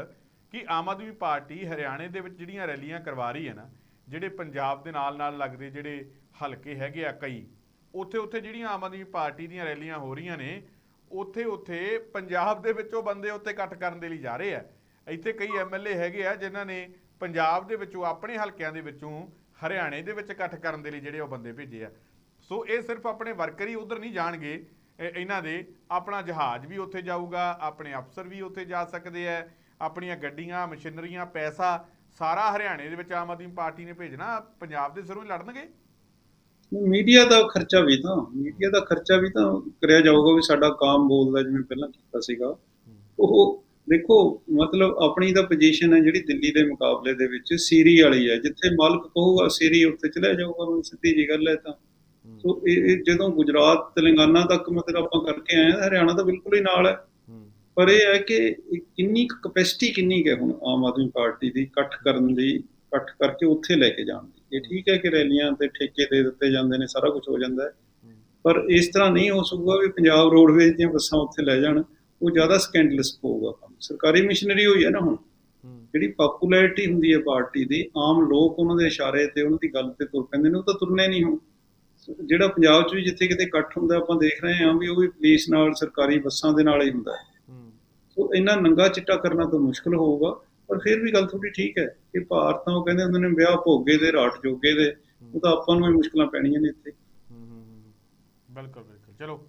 ਕਿ ਆਮ ਆਦਮੀ ਪਾਰਟੀ ਹਰਿਆਣੇ ਦੇ ਵਿੱਚ ਜਿਹੜੀਆਂ ਰੈਲੀਆਂ ਕਰਵਾ ਰਹੀ ਹੈ ਨਾ, ਜਿਹੜੇ ਪੰਜਾਬ ਦੇ ਨਾਲ ਨਾਲ ਲੱਗਦੇ ਜਿਹੜੇ ਹਲਕੇ ਹੈਗੇ ਆ ਕਈ ਉੱਥੇ ਉੱਥੇ ਜਿਹੜੀਆਂ ਆਮ ਆਦਮੀ ਪਾਰਟੀ ਦੀਆਂ ਰੈਲੀਆਂ ਹੋ ਰਹੀਆਂ ਨੇ ਉੱਥੇ ਉੱਥੇ ਪੰਜਾਬ ਦੇ ਵਿੱਚੋਂ ਬੰਦੇ ਉੱਥੇ ਇਕੱਠ ਕਰਨ ਦੇ ਲਈ ਜਾ ਰਹੇ ਆ। ਇੱਥੇ ਕਈ ਐਮਐਲਏ ਹੈਗੇ ਆ ਜਿਨ੍ਹਾਂ ਨੇ ਪੰਜਾਬ ਦੇ ਵਿੱਚੋਂ ਆਪਣੇ ਹਲਕਿਆਂ ਦੇ ਵਿੱਚੋਂ ਹਰਿਆਣੇ ਦੇ ਵਿੱਚ ਇਕੱਠ ਕਰਨ ਦੇ ਲਈ ਜਿਹੜੇ ਉਹ ਬੰਦੇ ਭੇਜੇ ਆ। ਸੋ ਇਹ ਸਿਰਫ ਆਪਣੇ ਵਰਕਰ ਹੀ ਉਧਰ ਨਹੀਂ ਜਾਣਗੇ। ਇਹਨਾਂ ਦੇ ਆਪਣਾ ਜਹਾਜ਼ ਵੀ ਉੱਥੇ ਜਾਊਗਾ, ਆਪਣੇ ਅਫਸਰ ਵੀ ਉੱਥੇ ਜਾ ਸਕਦੇ ਆ, ਆਪਣੀਆਂ ਗੱਡੀਆਂ, ਮਸ਼ੀਨਰੀਆਂ, ਪੈਸਾ ਸਾਰਾ ਹਰਿਆਣੇ ਦੇ ਵਿੱਚ ਆਮ ਆਦਮੀ ਪਾਰਟੀ ਨੇ ਭੇਜਣਾ। ਪੰਜਾਬ ਦੇ ਸਿਰੋਂ ਹੀ ਲੜਨਗੇ? ਮੀਡੀਆ ਦਾ ਖਰਚਾ ਵੀ ਤਾਂ, ਮੀਡੀਆ ਦਾ ਖਰਚਾ ਵੀ ਤਾਂ ਕਰਿਆ ਜਾਊਗਾ ਵੀ ਸਾਡਾ ਕਾਮ ਬੋਲਦਾ ਜਿਵੇਂ ਪਹਿਲਾਂ ਕੀਤਾ ਸੀਗਾ। ਉਹ ਦੇਖੋ ਮਤਲਬ ਆਪਣੀ ਤਾਂ ਪੋਜੀਸ਼ਨ ਹੈ ਜਿਹੜੀ ਦਿੱਲੀ ਦੇ ਮੁਕਾਬਲੇ ਦੇ ਵਿੱਚ ਸੀਰੀ ਵਾਲੀ ਹੈ। ਜਿੱਥੇ ਮਾਲਕ ਕਹੂਗਾ ਸੀਰੀ ਉੱਥੇ ਚਲੇ ਜਾਊਗਾ ਉਹ ਸਿੱਧੀ ਜੀ ਗੱਲ ਹੈ ਤਾਂ। ਸੋ ਇਹ ਜਦੋਂ ਗੁਜਰਾਤ ਤੇਲੰਗਾਨਾ ਤੱਕ ਮਤਲਬ ਆਪਾਂ ਕਰਕੇ ਆਏ ਹਾਂ ਹਰਿਆਣਾ ਤਾਂ ਬਿਲਕੁਲ ਹੀ ਨਾਲ ਹੈ। ਪਰ ਇਹ ਹੈ ਕਿ ਕਿੰਨੀ ਕਪੈਸਿਟੀ ਕਿੰਨੀ ਹੈ ਹੁਣ ਆਮ ਆਦਮੀ ਪਾਰਟੀ ਦੀ ਇਕੱਠ ਕਰਨ ਦੀ ਇਕੱਠ ਕਰਕੇ ਉੱਥੇ ਲੈ ਕੇ ਜਾਣ ਦੀ। ਇਹ ਠੀਕ ਹੈ ਕਿ ਰੈਲੀਆਂ ਤੇ ਠੇਕੇ ਦੇ ਦਿੱਤੇ ਜਾਂਦੇ ਨੇ ਸਾਰਾ ਕੁਝ ਹੋ ਜਾਂਦਾ ਹੈ। ਪਰ ਇਸ ਤਰ੍ਹਾਂ ਨਹੀਂ ਹੋ ਸਕੂਗਾ ਵੀ ਪੰਜਾਬ ਰੋਡਵੇਜ਼ ਦੀਆਂ ਬੱਸਾਂ ਉੱਥੇ ਲੈ ਜਾਣ। ਉਹ ਜ਼ਿਆਦਾ ਸਕੈਂਡਲਸ ਹੋਊਗਾ ਕੰਮ ਸਰਕਾਰੀ ਮਿਸ਼ਨਰੀ ਹੋਈ ਹੈ ਨਾ ਹੁਣ। ਜਿਹੜੀ ਪਪੂਲੈਰਿਟੀ ਹੁੰਦੀ ਹੈ ਪਾਰਟੀ ਦੀ ਆਮ ਲੋਕ ਉਹਨਾਂ ਦੇ ਇਸ਼ਾਰੇ ਤੇ ਉਹਨਾਂ ਦੀ ਗੱਲ ਤੇ ਤੁਰ ਪੈਂਦੇ ਨੇ ਉਹ ਤਾਂ ਤੁਰਨੇ ਨਹੀਂ ਹੁਣ। ਜਿਹੜਾ ਪੰਜਾਬ 'ਚ ਵੀ ਜਿੱਥੇ ਕਿਤੇ ਇਕੱਠ ਹੁੰਦਾ ਆਪਾਂ ਦੇਖ ਰਹੇ ਹਾਂ ਵੀ ਉਹ ਵੀ ਪੁਲਿਸ ਨਾਲ ਸਰਕਾਰੀ ਬੱਸਾਂ ਦੇ ਨਾਲ ਹੀ ਹੁੰਦਾ ਹੈ। ਸੋ ਇੰਨਾ ਨੰਗਾ ਚਿੱਟਾ ਕਰਨਾ ਤਾਂ ਮੁਸ਼ਕਲ ਹੋਊਗਾ ਪਰ ਫਿਰ ਵੀ ਗੱਲ ਥੋੜੀ ਠੀਕ ਹੈ ਕਿ ਭਾਰਤ ਤਾਂ ਉਹ ਕਹਿੰਦੇ ਹੁੰਦੇ ਨੇ ਵਿਆਹ ਭੋਗੇ ਦੇ ਰਾਟ ਜੋਗੇ ਦੇ ਉਹ ਤਾਂ ਆਪਾਂ ਨੂੰ ਹੀ ਮੁਸ਼ਕਲਾਂ ਪੈਣੀਆਂ ਨੇ ਇੱਥੇ। ਬਿਲਕੁਲ ਬਿਲਕੁਲ। ਚਲੋ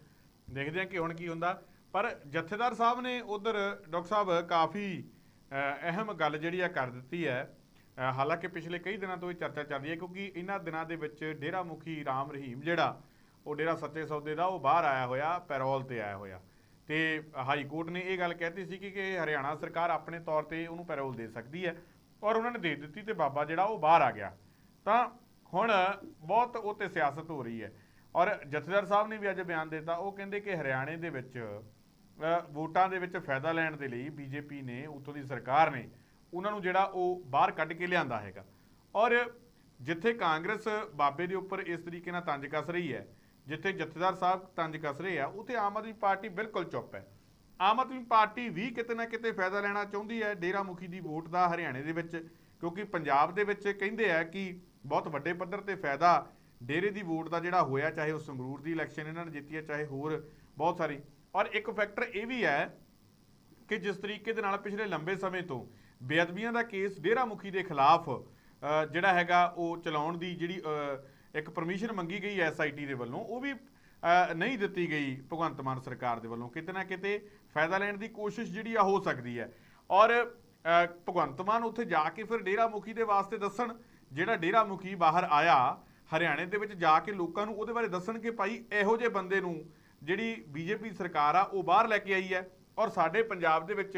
ਦੇਖਦੇ ਹਾਂ ਕਿ ਹੁਣ ਕੀ ਹੁੰਦਾ। ਪਰ ਜਥੇਦਾਰ ਸਾਹਿਬ ਨੇ ਉਧਰ ਡਾਕਟਰ ਸਾਹਿਬ ਕਾਫੀ ਅਹਿਮ ਗੱਲ ਜਿਹੜੀ ਆ ਕਰ ਦਿੱਤੀ ਹੈ। ਹਾਲਾਂਕਿ ਪਿਛਲੇ ਕਈ ਦਿਨਾਂ ਤੋਂ ਇਹ ਚਰਚਾ ਚੱਲ ਰਹੀ ਹੈ ਕਿਉਂਕਿ ਇਹਨਾਂ ਦਿਨਾਂ ਦੇ ਵਿੱਚ ਡੇਰਾ ਮੁਖੀ ਰਾਮ ਰਹੀਮ ਜਿਹੜਾ, ਉਹ ਡੇਰਾ ਸੱਚੇ ਸੌਦੇ ਦਾ ਉਹ ਬਾਹਰ ਆਇਆ ਹੋਇਆ, ਪੈਰੋਲ ਤੇ ਆਇਆ ਹੋਇਆ। ਤੇ ਹਾਈ ਕੋਰਟ ਨੇ ਇਹ ਗੱਲ ਕਹਿਤੀ ਸੀ ਕਿ ਹਰਿਆਣਾ ਸਰਕਾਰ ਆਪਣੇ ਤੌਰ ਤੇ ਉਹਨੂੰ ਪੈਰੋਲ ਦੇ ਸਕਦੀ ਹੈ ਔਰ ਉਹਨਾਂ ਨੇ ਦੇ ਦਿੱਤੀ ਤੇ ਬਾਬਾ ਜਿਹੜਾ ਉਹ ਬਾਹਰ ਆ ਗਿਆ। ਤਾਂ ਹੁਣ ਬਹੁਤ ਉਹ ਤੇ ਸਿਆਸਤ ਹੋ ਰਹੀ ਹੈ। ਔਰ ਜਥੇਦਾਰ ਸਾਹਿਬ ਨੇ ਵੀ ਅੱਜ ਬਿਆਨ ਦਿੱਤਾ, ਉਹ ਕਹਿੰਦੇ ਕਿ ਹਰਿਆਣੇ ਦੇ ਵਿੱਚ ਵੋਟਾਂ ਦੇ ਵਿੱਚ ਫਾਇਦਾ ਲੈਣ ਦੇ ਲਈ ਬੀਜੇਪੀ ਨੇ, ਉੱਥੋਂ ਦੀ ਸਰਕਾਰ ਨੇ ਉਹਨਾਂ ਨੂੰ ਜਿਹੜਾ ਉਹ ਬਾਹਰ ਕੱਢ ਕੇ ਲਿਆਂਦਾ ਹੈਗਾ। ਔਰ ਜਿੱਥੇ ਕਾਂਗਰਸ ਬਾਬੇ ਦੇ ਉੱਪਰ ਇਸ ਤਰੀਕੇ ਨਾਲ ਤੰਜ ਕੱਸ ਰਹੀ ਹੈ, ਜਿੱਥੇ ਜਥੇਦਾਰ ਸਾਹਿਬ ਤੰਜ ਕੱਸ ਰਹੇ ਆ, ਉੱਥੇ ਆਮ ਆਦਮੀ ਪਾਰਟੀ ਬਿਲਕੁਲ ਚੁੱਪ ਹੈ। ਆਮ ਆਦਮੀ ਪਾਰਟੀ ਵੀ ਕਿਤੇ ਨਾ ਕਿਤੇ ਫਾਇਦਾ ਲੈਣਾ ਚਾਹੁੰਦੀ ਹੈ ਡੇਰਾ ਮੁਖੀ ਦੀ ਵੋਟ ਦਾ ਹਰਿਆਣੇ ਦੇ ਵਿੱਚ, ਕਿਉਂਕਿ ਪੰਜਾਬ ਦੇ ਵਿੱਚ ਕਹਿੰਦੇ ਆ ਕਿ ਬਹੁਤ ਵੱਡੇ ਪੱਧਰ ਤੇ ਫਾਇਦਾ ਡੇਰੇ ਦੀ ਵੋਟ ਦਾ ਜਿਹੜਾ ਹੋਇਆ, ਚਾਹੇ ਉਹ ਸੰਗਰੂਰ ਦੀ ਇਲੈਕਸ਼ਨ ਇਹਨਾਂ ਨੇ ਜਿੱਤੀ ਹੈ, ਚਾਹੇ ਹੋਰ ਬਹੁਤ ਸਾਰੀ ਔਰ ਇੱਕ ਫੈਕਟਰ ਇਹ ਵੀ ਹੈ ਕਿ ਜਿਸ ਤਰੀਕੇ ਦੇ ਨਾਲ ਪਿਛਲੇ ਲੰਬੇ ਸਮੇਂ ਤੋਂ ਬੇਅਦਬੀਆਂ ਦਾ ਕੇਸ ਡੇਰਾ ਮੁਖੀ ਦੇ ਖਿਲਾਫ ਜਿਹੜਾ ਹੈਗਾ ਉਹ ਚਲਾਉਣ ਦੀ ਜਿਹੜੀ ਇੱਕ ਪਰਮਿਸ਼ਨ ਮੰਗੀ ਗਈ ਐਸਆਈਟੀ ਦੇ ਵੱਲੋਂ, ਉਹ ਵੀ ਨਹੀਂ ਦਿੱਤੀ ਗਈ ਭਗਵੰਤ ਮਾਨ ਸਰਕਾਰ ਦੇ ਵੱਲੋਂ। ਕਿਤੇ ਨਾ ਕਿਤੇ ਫਾਇਦਾ ਲੈਣ ਦੀ ਕੋਸ਼ਿਸ਼ ਜਿਹੜੀ ਆ ਹੋ ਸਕਦੀ ਹੈ। ਔਰ ਭਗਵੰਤ ਮਾਨ ਉੱਥੇ ਜਾ ਕੇ ਫਿਰ ਡੇਰਾ ਮੁਖੀ ਦੇ ਵਾਸਤੇ ਦੱਸਣ, ਜਿਹੜਾ ਡੇਰਾ ਮੁਖੀ ਬਾਹਰ ਆਇਆ ਹਰਿਆਣੇ ਦੇ ਵਿੱਚ ਜਾ ਕੇ ਲੋਕਾਂ ਨੂੰ ਉਹਦੇ ਬਾਰੇ ਦੱਸਣ ਕਿ ਭਾਈ ਇਹੋ ਜਿਹੇ ਬੰਦੇ ਨੂੰ ਜਿਹੜੀ ਬੀਜੇਪੀ ਸਰਕਾਰ ਆ, ਉਹ ਬਾਹਰ ਲੈ ਕੇ ਆਈ ਹੈ। ਔਰ ਸਾਡੇ ਪੰਜਾਬ ਦੇ ਵਿੱਚ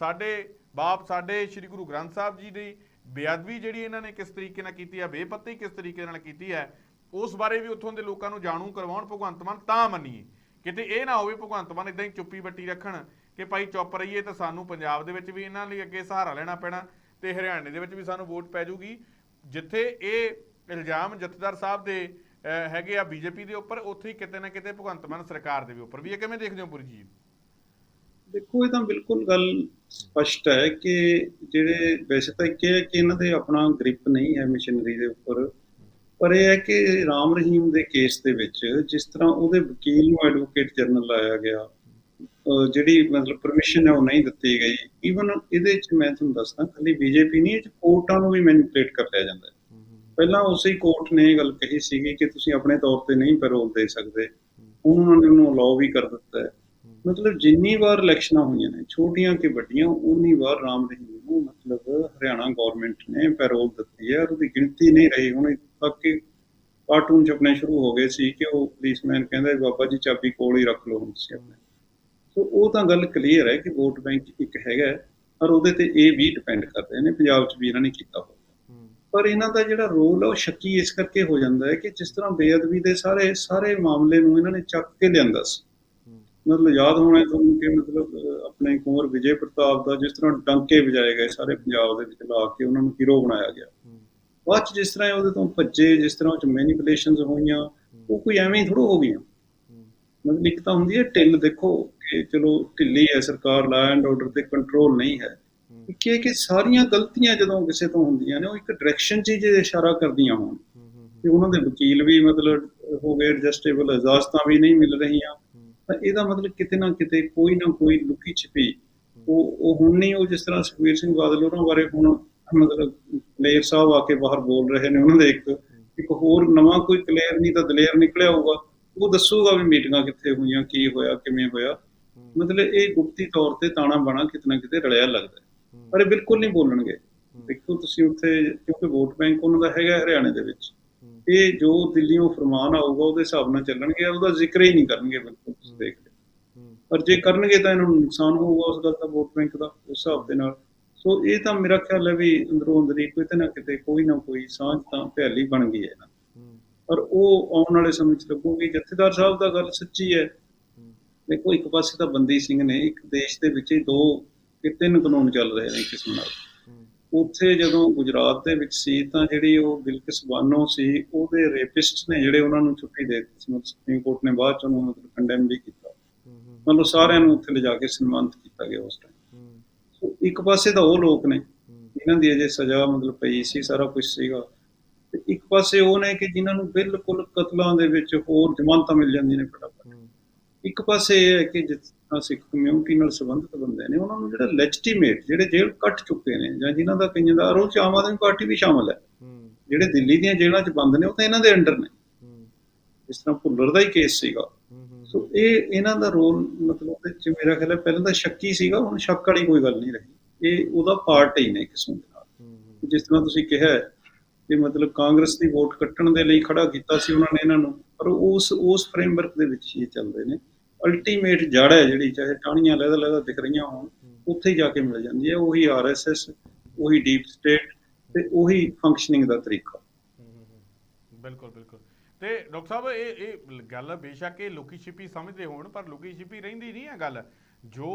ਸਾਡੇ ਬਾਪ, ਸਾਡੇ ਸ੍ਰੀ ਗੁਰੂ ਗ੍ਰੰਥ ਸਾਹਿਬ ਜੀ ਦੀ ਬੇਅਦਬੀ ਜਿਹੜੀ ਇਹਨਾਂ ਨੇ ਕਿਸ ਤਰੀਕੇ ਨਾਲ ਕੀਤੀ ਹੈ, ਬੇਪੱਤੀ ਕਿਸ ਤਰੀਕੇ ਨਾਲ ਕੀਤੀ ਹੈ, ਉਸ ਬਾਰੇ ਵੀ ਉੱਥੋਂ ਦੇ ਲੋਕਾਂ ਨੂੰ ਜਾਣੂ ਕਰਵਾਉਣ ਭਗਵੰਤ ਮਾਨ ਤਾਂ ਮੰਨੀਏ। ਕਿਤੇ ਇਹ ਨਾ ਹੋਵੇ ਭਗਵੰਤ ਮਾਨ ਇਦਾਂ ਹੀ ਚੁੱਪੀ ਬੱਟੀ ਰੱਖਣ ਕਿ ਭਾਈ ਚੁੱਪ ਰਹੀਏ ਤਾਂ ਸਾਨੂੰ ਪੰਜਾਬ ਦੇ ਵਿੱਚ ਵੀ ਇਹਨਾਂ ਲਈ ਅੱਗੇ ਸਹਾਰਾ ਲੈਣਾ ਪੈਣਾ ਤੇ ਹਰਿਆਣੇ ਦੇ ਵਿੱਚ ਵੀ ਸਾਨੂੰ ਵੋਟ ਪੈ ਜੂਗੀ ਜਿੱਥੇ ਇਹ ਇਲਜ਼ਾਮ ਜਥੇਦਾਰ ਸਾਹਿਬ ਦੇ ਹੈਗੇ ਆ ਬੀਜੇਪੀ ਦੇ ਉੱਪਰ, ਉੱਥੇ ਹੀ ਕਿਤੇ ਨਾ ਕਿਤੇ ਭਗਵੰਤ ਮਾਨ ਸਰਕਾਰ ਦੇ ਵੀ ਉੱਪਰ ਵੀ। ਇਹ ਕਿਵੇਂ ਦੇਖਦੇ ਹੋ ਪੂਰੀ ਚੀਜ਼? ਦੇਖੋ, ਇਹ ਤਾਂ ਬਿਲਕੁਲ ਗੱਲ ਸਪਸ਼ਟ ਹੈ ਕਿ ਜਿਹੜੇ, ਵੈਸੇ ਤਾਂ ਇੱਕ ਕਿ ਇਹਨਾਂ ਦੇ ਆਪਣਾ ਗ੍ਰਿਪ ਨਹੀਂ ਹੈ ਮਸ਼ੀਨਰੀ ਦੇ ਉੱਪਰ। ਪਰ ਇਹ ਹੈ ਕਿ ਰਾਮ ਰਹੀਮ ਦੇ ਕੇਸ ਦੇ ਵਿੱਚ ਜਿਸ ਤਰ੍ਹਾਂ ਉਹਦੇ ਵਕੀਲ ਨੂੰ ਐਡਵੋਕੇਟ ਜਨਰਲ ਲਾਇਆ ਗਿਆ ਜਿਹੜੀ ਮਤਲਬ ਪਰਮਿਸ਼ਨ ਹੈ ਉਹ ਨਹੀਂ ਦਿੱਤੀ ਗਈ। ਈਵਨ ਇਹਦੇ ਵਿੱਚ ਮੈਂ ਤੁਹਾਨੂੰ ਦੱਸਦਾ, ਖਾਲੀ ਬੀਜੇਪੀ ਨਹੀਂ, ਇਹ 'ਚ ਕੋਰਟਾਂ ਨੂੰ ਵੀ ਮੈਨੀਪੂਲੇਟ ਕਰ ਲਿਆ ਜਾਂਦਾ ਹੈ। ਪਹਿਲਾਂ ਉਸੇ ਕੋਰਟ ਨੇ ਇਹ ਗੱਲ ਕਹੀ ਸੀਗੀ ਕਿ ਤੁਸੀਂ ਆਪਣੇ ਤੌਰ ਤੇ ਨਹੀਂ ਪੈਰੋਲ ਦੇ ਸਕਦੇ। ਹੁਣ ਉਹਨਾਂ ਨੇ ਉਹਨੂੰ ਅਲਾਉ ਵੀ ਕਰ ਦਿੱਤਾ ਹੈ। ਮਤਲਬ ਜਿੰਨੀ ਵਾਰ ਇਲੈਕਸ਼ਨਾਂ ਹੋਈਆਂ ਨੇ, ਛੋਟੀਆਂ ਕਿ ਵੱਡੀਆਂ, ਉਨੀ ਵਾਰ ਰਾਮ ਰਹੀਮ ਨੂੰ ਮਤਲਬ ਹਰਿਆਣਾ ਗਵਰਨਮੈਂਟ ਨੇ ਪੈਰੋਲ ਦਿੱਤੀ ਹੈ। ਉਹਦੀ ਗਿਣਤੀ ਨਹੀਂ ਰਹੀ। ਹੁਣ ਤੱਕ ਕਿ ਕਾਰਟੂਨ ਛਪਣੇ ਸ਼ੁਰੂ ਹੋ ਗਏ ਸੀ ਕਿ ਉਹ ਪੁਲਿਸਮੈਨ ਕਹਿੰਦਾ ਬਾਬਾ ਜੀ ਚਾਬੀ ਕੋਲ ਹੀ ਰੱਖ ਲਓ ਹੁਣ ਤੁਸੀਂ ਆਪਣੇ। ਸੋ ਉਹ ਤਾਂ ਗੱਲ ਕਲੀਅਰ ਹੈ ਕਿ ਵੋਟ ਬੈਂਕ ਇੱਕ ਹੈਗਾ ਪਰ ਉਹਦੇ ਤੇ ਇਹ ਵੀ ਡਿਪੈਂਡ ਕਰਦੇ ਨੇ। ਪੰਜਾਬ 'ਚ ਵੀ ਇਹਨਾਂ ਨੇ ਕੀਤਾ ਹੋਇਆ ਪਰ ਇਹਨਾਂ ਦਾ ਜਿਹੜਾ ਰੋਲ ਹੈ ਉਹ ਸ਼ੱਕੀ ਇਸ ਕਰਕੇ ਹੋ ਜਾਂਦਾ ਹੈ ਕਿ ਜਿਸ ਤਰ੍ਹਾਂ ਬੇਅਦਬੀ ਦੇ ਸਾਰੇ ਸਾਰੇ ਮਾਮਲੇ ਨੂੰ ਇਹਨਾਂ ਨੇ ਚੱਕ ਕੇ ਲਿਆਂਦਾ ਸੀ। ਮਤਲਬ ਯਾਦ ਹੋਣਾ ਤੁਹਾਨੂੰ ਕਿ ਮਤਲਬ ਆਪਣੇ ਕੁੰਵਰ ਵਿਜੇ ਪ੍ਰਤਾਪ ਦਾ ਜਿਸ ਤਰ੍ਹਾਂ ਡੰਕੇ ਵਜਾਏ ਗਏ ਸਾਰੇ ਪੰਜਾਬ ਦੇ ਵਿੱਚ ਲਾ ਕੇ ਉਹਨਾਂ ਨੂੰ ਹੀਰੋ ਬਣਾਇਆ ਗਿਆ। ਬਾਅਦ ਚ ਜਿਸ ਤਰ੍ਹਾਂ ਉਹਦੇ ਤੋਂ ਭੱਜੇ, ਜਿਸ ਤਰ੍ਹਾਂ ਉਹ ਚ ਮੈਨੀਪੂਲੇਸ਼ਨਸ ਹੋਈਆਂ, ਉਹ ਕੋਈ ਐਵੇਂ ਹੀ ਥੋੜ੍ਹਾ ਹੋ ਗਈਆਂ। ਮਤਲਬ ਇੱਕ ਤਾਂ ਹੁੰਦੀ ਹੈ ਢਿੱਲ ਦੇਖੋ ਕਿ ਚਲੋ ਢਿੱਲੀ ਹੈ ਸਰਕਾਰ ਲਾ ਐਂਡ ਆਰਡਰ ਤੇ ਕੰਟਰੋਲ ਨਹੀਂ ਹੈ। ਇੱਕ ਕਿ ਸਾਰੀਆਂ ਗਲਤੀਆਂ ਜਦੋਂ ਕਿਸੇ ਤੋਂ ਹੁੰਦੀਆਂ ਨੇ, ਉਹ ਇੱਕ ਡਾਇਰੈਕਸ਼ਨ 'ਚ ਜੇ ਇਸ਼ਾਰਾ ਕਰਦੀਆਂ ਹੋਣ। ਤੇ ਉਹਨਾਂ ਦੇ ਵਕੀਲ ਵੀ ਮਤਲਬ ਹੋ ਗਏ ਐਡਜਸਟੇਬਲ ਇਜਾਜ਼ਤਾਂ ਵੀ ਨਹੀਂ ਮਿਲ ਰਹੀਆਂ। ਤਾਂ ਇਹਦਾ ਮਤਲਬ ਕਿਤੇ ਨਾ ਕਿਤੇ ਕੋਈ ਨਾ ਕੋਈ ਲੁਕੀ ਛਿਪੀ। ਉਹ ਉਹ ਹੁਣ ਨਹੀਂ, ਉਹ ਜਿਸ ਤਰ੍ਹਾਂ ਸੁਖਬੀਰ ਸਿੰਘ ਬਾਦਲ ਉਹਨਾਂ ਬਾਰੇ ਹੁਣ ਮਤਲਬ ਕਲੇਰ ਸਾਹਿਬ ਆ ਕੇ ਬਾਹਰ ਬੋਲ ਰਹੇ ਨੇ ਉਹਨਾਂ ਦੇ ਇੱਕ ਇੱਕ ਹੋਰ ਨਵਾਂ ਕੋਈ ਕਲੇਰ ਨਹੀਂ ਤਾਂ ਦਲੇਰ ਨਿਕਲਿਆ ਹੋਊਗਾ। ਉਹ ਦੱਸੂਗਾ ਵੀ ਮੀਟਿੰਗਾਂ ਕਿੱਥੇ ਹੋਈਆਂ, ਕੀ ਹੋਇਆ, ਕਿਵੇਂ ਹੋਇਆ। ਮਤਲਬ ਇਹ ਗੁਪਤੀ ਤੌਰ ਤੇ ਤਾਣਾ ਬਾਣਾ ਕਿਤੇ ਨਾ ਕਿਤੇ ਰਲਿਆ ਲੱਗਦਾ। ਪਰ ਇਹ ਬਿਲਕੁਲ ਨਹੀਂ ਬੋਲਣਗੇ। ਦੇਖੋ ਤੁਸੀਂ ਉੱਥੇ, ਕਿਉਂਕਿ ਵੋਟ ਬੈਂਕ ਉਹਨਾਂ ਦਾ ਹੈਗਾ ਹਰਿਆਣੇ ਦੇ ਵਿੱਚ। ਇਹ ਜੋ ਦਿੱਲੀੋਂ ਫਰਮਾਨ ਆਊਗਾ, ਉਹਦੇ ਹਿਸਾਬ ਨਾਲ ਚੱਲਣਗੇ, ਉਹਦਾ ਜ਼ਿਕਰ ਹੀ ਨਹੀਂ ਕਰਨਗੇ ਬਿਲਕੁਲ, ਤੁਸੀਂ ਦੇਖ ਲਿਓ। ਪਰ ਜੇ ਕਰਨਗੇ ਤਾਂ ਇਹਨਾਂ ਨੂੰ ਨੁਕਸਾਨ ਹੋਊਗਾ ਉਸ ਗੱਲ ਦਾ, ਵੋਟ ਬੈਂਕ ਦਾ, ਉਸ ਹਿਸਾਬ ਦੇ ਨਾਲ। ਸੋ ਇਹ ਤਾਂ ਮੇਰਾ ਖਿਆਲ ਹੈ ਵੀ ਅੰਦਰੋਂ ਅੰਦਰੀ ਕਿਤੇ ਨਾ ਕਿਤੇ ਕੋਈ ਨਾ ਕੋਈ ਸਾਂਝ ਤਾਂ ਭੈਲੀ ਬਣ ਗਈ ਹੈ। ਨਾ ਪਰ ਉਹ ਆਉਣ ਵਾਲੇ ਸਮੇਂ 'ਚ ਲੱਗੂਗੀ। ਜਥੇਦਾਰ ਸਾਹਿਬ ਦਾ ਗੱਲ ਸੱਚੀ ਹੈ। ਦੇਖੋ ਇੱਕ ਪਾਸੇ ਤਾਂ ਬੰਦੀ ਸਿੰਘ ਨੇ ਇੱਕ ਦੇਸ਼ ਦੇ ਵਿੱਚ ਦੋ ਕਿ ਤਿੰਨ ਕਾਨੂੰਨ ਚੱਲ ਰਹੇ ਨੇ ਕਿਸਮ ਨਾਲ। ਉੱਥੇ ਜਦੋਂ ਗੁਜਰਾਤ ਦੇ ਵਿੱਚ ਸੀ ਤਾਂ ਜਿਹੜੀ ਉਹ ਬਿਲਕਿਸ ਬਾਨੋ ਸੀ, ਉਹਦੇ ਰੇਪਿਸਟ ਨੇ ਜਿਹੜੇ ਉਹਨਾਂ ਨੂੰ ਛੁੱਟੀ ਦੇ ਦਿੱਤੀ ਮਤਲਬ ਸੁਪਰੀਮ ਕੋਰਟ ਨੇ ਬਾਅਦ ਚ ਉਹਨੂੰ ਮਤਲਬ ਕੰਡੈਮ ਵੀ ਕੀਤਾ। ਮਤਲਬ ਸਾਰਿਆਂ ਨੂੰ ਉੱਥੇ ਲਿਜਾ ਕੇ ਸਨਮਾਨਿਤ ਕੀਤਾ ਗਿਆ ਉਸ ਟਾਈਮ ਸੋ ਇੱਕ ਪਾਸੇ ਤਾਂ ਉਹ ਲੋਕ ਨੇ, ਜਿਨ੍ਹਾਂ ਦੀ ਅਜੇ ਸਜ਼ਾ ਮਤਲਬ ਪਈ ਸੀ, ਸਾਰਾ ਕੁਝ ਸੀਗਾ। ਤੇ ਇੱਕ ਪਾਸੇ ਉਹ ਨੇ ਕਿ ਜਿਨ੍ਹਾਂ ਨੂੰ ਬਿਲਕੁਲ ਕਤਲਾਂ ਦੇ ਵਿੱਚ ਹੋਰ ਜ਼ਮਾਨਤਾਂ ਮਿਲ ਜਾਂਦੀਆਂ ਨੇ ਫਟਾਫਟ। ਇੱਕ ਪਾਸੇ ਇਹ ਹੈ ਕਿ ਤਰ੍ਹਾਂ ਸਿੱਖ ਕਮਿਊਨਿਟੀ ਨਾਲ ਸੰਬੰਧਿਤ ਬੰਦੇ ਨੇ ਉਹਨਾਂ ਨੂੰ ਜਿਹੜਾ ਲੈਜੀਟੀਮੇਟ ਜਿਹੜੇ ਜੇਲ੍ਹ ਕੱਟ ਚੁੱਕੇ ਨੇ ਜਾਂ ਜਿਨ੍ਹਾਂ ਦਾ ਕਈਆਂ ਦਾ ਰੋਲ ਚ ਆਮ ਆਦਮੀ ਪਾਰਟੀ ਵੀ ਸ਼ਾਮਲ ਹੈ ਜਿਹੜੇ ਦਿੱਲੀ ਦੀਆਂ ਜੇਲ੍ਹਾਂ 'ਚ ਬੰਦ ਨੇ ਉਹ ਤਾਂ ਇਹਨਾਂ ਦੇ ਅੰਡਰ ਨੇ। ਜਿਸ ਤਰ੍ਹਾਂ ਭੁੱਲਰ ਦਾ ਹੀ ਕੇਸ ਸੀਗਾ। ਸੋ ਇਹ ਇਹਨਾਂ ਦਾ ਰੋਲ ਮਤਲਬ ਚ ਮੇਰਾ ਖਿਆਲ ਹੈ ਪਹਿਲਾਂ ਤਾਂ ਸ਼ੱਕੀ ਸੀਗਾ ਹੁਣ ਸ਼ੱਕ ਵਾਲੀ ਕੋਈ ਗੱਲ ਨਹੀਂ ਰਹੀ। ਇਹ ਉਹਦਾ ਪਾਰਟ ਹੀ ਨੇ ਕਿਸਮ ਦੇ। ਨਾਲ ਜਿਸ ਤਰ੍ਹਾਂ ਤੁਸੀਂ ਕਿਹਾ ਕਿ ਮਤਲਬ ਕਾਂਗਰਸ ਦੀ ਵੋਟ ਕੱਟਣ ਦੇ ਲਈ ਖੜਾ ਕੀਤਾ ਸੀ ਉਹਨਾਂ ਨੇ ਇਹਨਾਂ ਨੂੰ ਪਰ ਉਸ ਉਸ ਫਰੇਮਵਰਕ ਦੇ ਵਿੱਚ ਹੀ ਇਹ ਚੱਲਦੇ ਨੇ। ਅਲਟੀਮੇਟ ਜੜ ਹੈ ਜਿਹੜੀ ਚਾਹੇ ਟਾਹਣੀਆਂ ਲਹਿਦਾ ਲਹਿਦਾ ਦਿਖ ਰਹੀਆਂ ਹੋਣ ਉੱਥੇ ਜਾ ਕੇ ਮਿਲ ਜਾਂਦੀ ਹੈ। ਉਹੀ ਆਰਐਸਐਸ ਉਹੀ ਡੀਪ ਸਟੇਟ ਤੇ ਉਹੀ ਫੰਕਸ਼ਨਿੰਗ ਦਾ ਤਰੀਕਾ। ਬਿਲਕੁਲ ਬਿਲਕੁਲ। ਤੇ ਡਾਕਟਰ ਸਾਹਿਬ ਇਹ ਇਹ ਗੱਲ ਬੇਸ਼ੱਕ ਇਹ ਲੁਕੀ ਛਿਪੀ ਸਮਝਦੇ ਹੋਣ ਪਰ ਲੁਕੀ ਛਿਪੀ ਰਹਿੰਦੀ ਨਹੀਂ ਹੈ ਗੱਲ। ਜੋ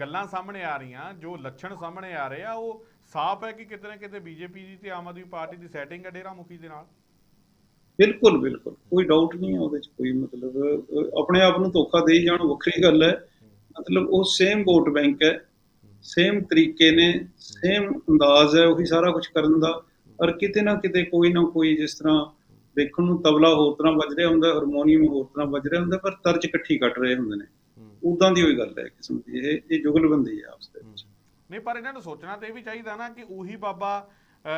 ਗੱਲਾਂ ਸਾਹਮਣੇ ਆ ਰਹੀਆਂ ਜੋ ਲੱਛਣ ਸਾਹਮਣੇ ਆ ਰਹੇ ਆ ਉਹ ਸਾਫ਼ ਹੈ ਕਿ ਕਿਤੇ ਨਾ ਕਿਤੇ ਬੀਜੇਪੀ ਦੀ ਤੇ ਆਮ ਆਦਮੀ ਪਾਰਟੀ ਦੀ ਸੈਟਿੰਗ ਹੈ ਡੇਰਾ ਮੁਖੀ ਦੇ ਨਾਲ? ਬਿਲਕੁਲ ਬਿਲਕੁਲ। ਕੋਈ ਡਾਊਟ ਨਹੀਂ ਹੈ ਉਹਦੇ ਚ ਕੋਈ ਮਤਲਬ ਆਪਣੇ ਆਪ ਨੂੰ ਧੋਖਾ ਦੇਈ ਜਾਣ ਵੱਖਰੀ ਗੱਲ ਹੈ। ਮਤਲਬ ਉਹ ਸੇਮ ਵੋਟ ਬੈਂਕ ਹੈ। ਸੇਮ ਤਰੀਕੇ ਨੇ ਸੇਮ ਅੰਦਾਜ਼ ਹੈ ਉਹੀ ਸਾਰਾ ਕੁਝ ਕਰਨ ਦਾ। ਪਰ ਕਿਤੇ ਨਾ ਕਿਤੇ ਕੋਈ ਨਾ ਕੋਈ ਜਿਸ ਤਰ੍ਹਾਂ ਦੇਖਣ ਨੂੰ ਤਬਲਾ ਹੋਰ ਤਰ੍ਹਾਂ ਵੱਜ ਰਿਹਾ ਹੁੰਦਾ ਹਾਰਮੋਨੀਅਮ ਹੋਰ ਤਰ੍ਹਾਂ ਵੱਜ ਰਿਹਾ ਹੁੰਦਾ ਪਰ ਤਰਜ ਇਕੱਠੀ ਕੱਟ ਰਹੇ ਹੁੰਦੇ ਨੇ। ਉਦਾਂ ਦੀ ਹੋਈ ਗੱਲ ਹੈ ਕਿਸਮ ਦੀ। ਇਹ ਇਹ ਜੁਗਲਬੰਦੀ ਹੈ ਆਪਸ ਦੇ ਵਿੱਚ। ਨਹੀਂ ਪਰ ਇਹਨਾਂ ਨੂੰ ਸੋਚਣਾ ਤੇ ਇਹ ਵੀ ਚਾਹੀਦਾ ਨਾ ਕਿ ਉਹੀ ਬਾਬਾ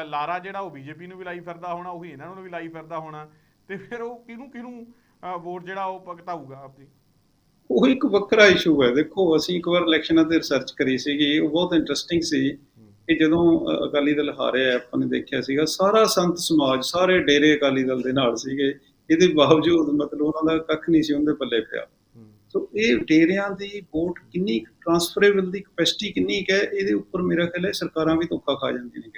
ਲਾਰਾ ਜਿਹੜਾ ਉਹ ਬੀਜੇਪੀ ਨੂੰ ਵੀ ਲਾਈ ਫਿਰਦਾ ਹੋਣਾ, ਉਹੀ ਇਹਨਾਂ ਨੂੰ ਵੀ ਲਾਈ ਫਿਰਦਾ ਹੋਣਾ, ਤੇ ਫਿਰ ਉਹ ਕਿਹਨੂੰ ਕਿਹਨੂੰ ਵੋਟ ਜਿਹੜਾ ਉਹ ਭਗਤਾਊਗਾ ਆਪਣੀ ਉਹ ਇੱਕ ਵੱਖਰਾ ਇਸ਼ੂ ਹੈ। ਦੇਖੋ, ਅਸੀਂ ਇੱਕ ਵਾਰ ਇਲੈਕਸ਼ਨਾਂ ਤੇ ਰਿਸਰਚ ਕਰੀ ਸੀਗੀ, ਉਹ ਬਹੁਤ ਇੰਟਰਸਟਿੰਗ ਸੀ ਕਿ ਜਦੋਂ ਅਕਾਲੀ ਦਲ ਹਾਰਿਆ, ਆਪਾਂ ਨੇ ਦੇਖਿਆ ਸੀਗਾ, ਸਾਰਾ ਸੰਤ ਸਮਾਜ, ਸਾਰੇ ਡੇਰੇ ਅਕਾਲੀ ਦਲ ਦੇ ਨਾਲ ਸੀਗੇ, ਇਹਦੇ ਬਾਵਜੂਦ ਮਤਲਬ ਉਹਨਾਂ ਦਾ ਕੱਖ ਨਹੀਂ ਸੀ, ਉਹਦੇ ਪੱਲੇ ਪਿਆ। ਸੋ ਇਹ ਡੇਰਿਆਂ ਦੀ ਵੋਟ ਕਿੰਨੀ ਟ੍ਰਾਂਸਫਰੇਬਲ ਦੀ ਕਪੈਸਿਟੀ ਕਿੰਨੀ ਕੁ ਹੈ, ਇਹਦੇ ਉੱਪਰ ਮੇਰਾ ਖਿਆਲ ਹੈ ਸਰਕਾਰਾਂ ਵੀ ਧੋਖਾ ਖਾ ਜਾਂਦੀਆਂ ਨੇ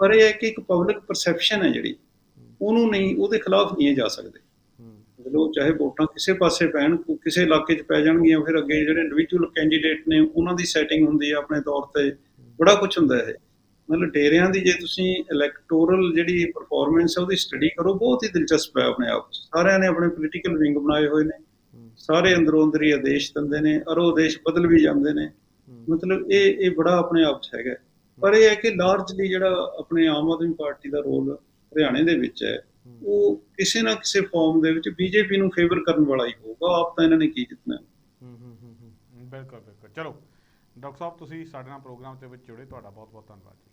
ਪਰ ਇਹ ਹੈ ਕਿ ਇੱਕ ਪਬਲਿਕ ਪਰਸੈਪਸ਼ਨ ਹੈ ਜਿਹੜੀ ਉਹਨੂੰ ਨਹੀਂ ਉਹਦੇ ਖਿਲਾਫ ਨਹੀਂ ਜਾ ਸਕਦੇ। ਮਤਲਬ ਚਾਹੇ ਵੋਟਾਂ ਕਿਸੇ ਪਾਸੇ ਪੈਣ ਕਿਸੇ ਇਲਾਕੇ 'ਚ ਪੈ ਜਾਣਗੀਆਂ ਫਿਰ ਅੱਗੇ ਜਿਹੜੇ ਇੰਡੀਵਿਜੂਅਲ ਕੈਂਡੀਡੇਟ ਨੇ ਉਹਨਾਂ ਦੀ ਸੈਟਿੰਗ ਹੁੰਦੀ ਹੈ ਆਪਣੇ ਤੌਰ ਤੇ। ਬੜਾ ਕੁਝ ਹੁੰਦਾ ਹੈ ਮਤਲਬ ਡੇਰਿਆਂ ਦੀ ਜੇ ਤੁਸੀਂ ਇਲੈਕਟੋਰਲ ਜਿਹੜੀ ਪਰਫਾਰਮੈਂਸ ਹੈ ਉਹਦੀ ਸਟੱਡੀ ਕਰੋ ਬਹੁਤ ਹੀ ਦਿਲਚਸਪ ਹੈ ਆਪਣੇ ਆਪ 'ਚ। ਸਾਰਿਆਂ ਨੇ ਆਪਣੇ ਪੋਲੀਟੀਕਲ ਵਿੰਗ ਬਣਾਏ ਹੋਏ ਨੇ। ਸਾਰੇ ਅੰਦਰੋਂ ਅੰਦਰ ਹੀ ਆਦੇਸ਼ ਦਿੰਦੇ ਨੇ ਔਰ ਉਹ ਆਦੇਸ਼ ਬਦਲ ਵੀ ਜਾਂਦੇ ਨੇ। ਮਤਲਬ ਇਹ ਇਹ ਬੜਾ ਆਪਣੇ ਆਪ 'ਚ ਹੈਗਾ। ਪਰ ਇਹ ਹੈ ਕਿ ਲਾਰਜਲੀ ਜਿਹੜਾ ਆਪਣੇ ਆਮ ਆਦਮੀ ਪਾਰਟੀ ਦਾ ਰੋਲ ਹਰਿਆਣੇ ਦੇ ਵਿੱਚ ਹੈ ਉਹ ਕਿਸੇ ਨਾ ਕਿਸੇ ਫਾਰਮ ਦੇ ਵਿੱਚ ਬੀਜੇਪੀ ਨੂੰ ਫੇਵਰ ਕਰਨ ਵਾਲਾ ਹੀ ਹੋਊਗਾ। ਆਪ ਤਾਂ ਇਹਨਾਂ ਨੇ ਕੀ ਜਿੱਤਣਾ? ਹੈ। ਹੂੰ ਹੂੰ ਬਿਲਕੁਲ ਬਿਲਕੁਲ। ਚਲੋ ਡਾਕਟਰ ਸਾਹਿਬ ਤੁਸੀਂ ਸਾਡੇ ਨਾਲ ਪ੍ਰੋਗਰਾਮ ਦੇ ਵਿੱਚ ਜੁੜੇ ਤੁਹਾਡਾ ਬਹੁਤ ਬਹੁਤ ਧੰਨਵਾਦ ਜੀ।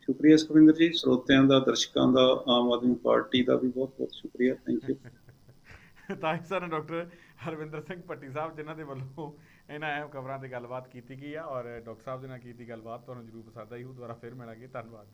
ਸ਼ੁਕਰੀਆ ਸੁਖਵਿੰਦਰ ਜੀ ਸਰੋਤਿਆਂ ਦਾ ਦਰਸ਼ਕਾਂ ਦਾ ਆਮ ਆਦਮੀ ਪਾਰਟੀ ਦਾ ਵੀ ਬਹੁਤ ਬਹੁਤ ਸ਼ੁਕਰੀਆ। ਥੈਂਕ ਯੂ [LAUGHS] ਤਾਂ ਹੀ ਸਰ ਡਾਕਟਰ ਹਰਵਿੰਦਰ ਸਿੰਘ ਭੱਟੀ ਸਾਹਿਬ ਜਿਨ੍ਹਾਂ ਦੇ ਵੱਲੋਂ ਇਹਨਾਂ ਅਹਿਮ ਖਬਰਾਂ ਤੇ ਗੱਲਬਾਤ ਕੀਤੀ ਗਈ ਆ ਔਰ ਡਾਕਟਰ ਸਾਹਿਬ ਦੇ ਨਾਲ ਕੀਤੀ ਗੱਲਬਾਤ, ਤੁਹਾਨੂੰ ਜਰੂਰ ਪਸੰਦ ਆਈ ਹੋ ਦੁਬਾਰਾ ਫਿਰ ਮਿਲਾਂਗੇ, ਧੰਨਵਾਦ।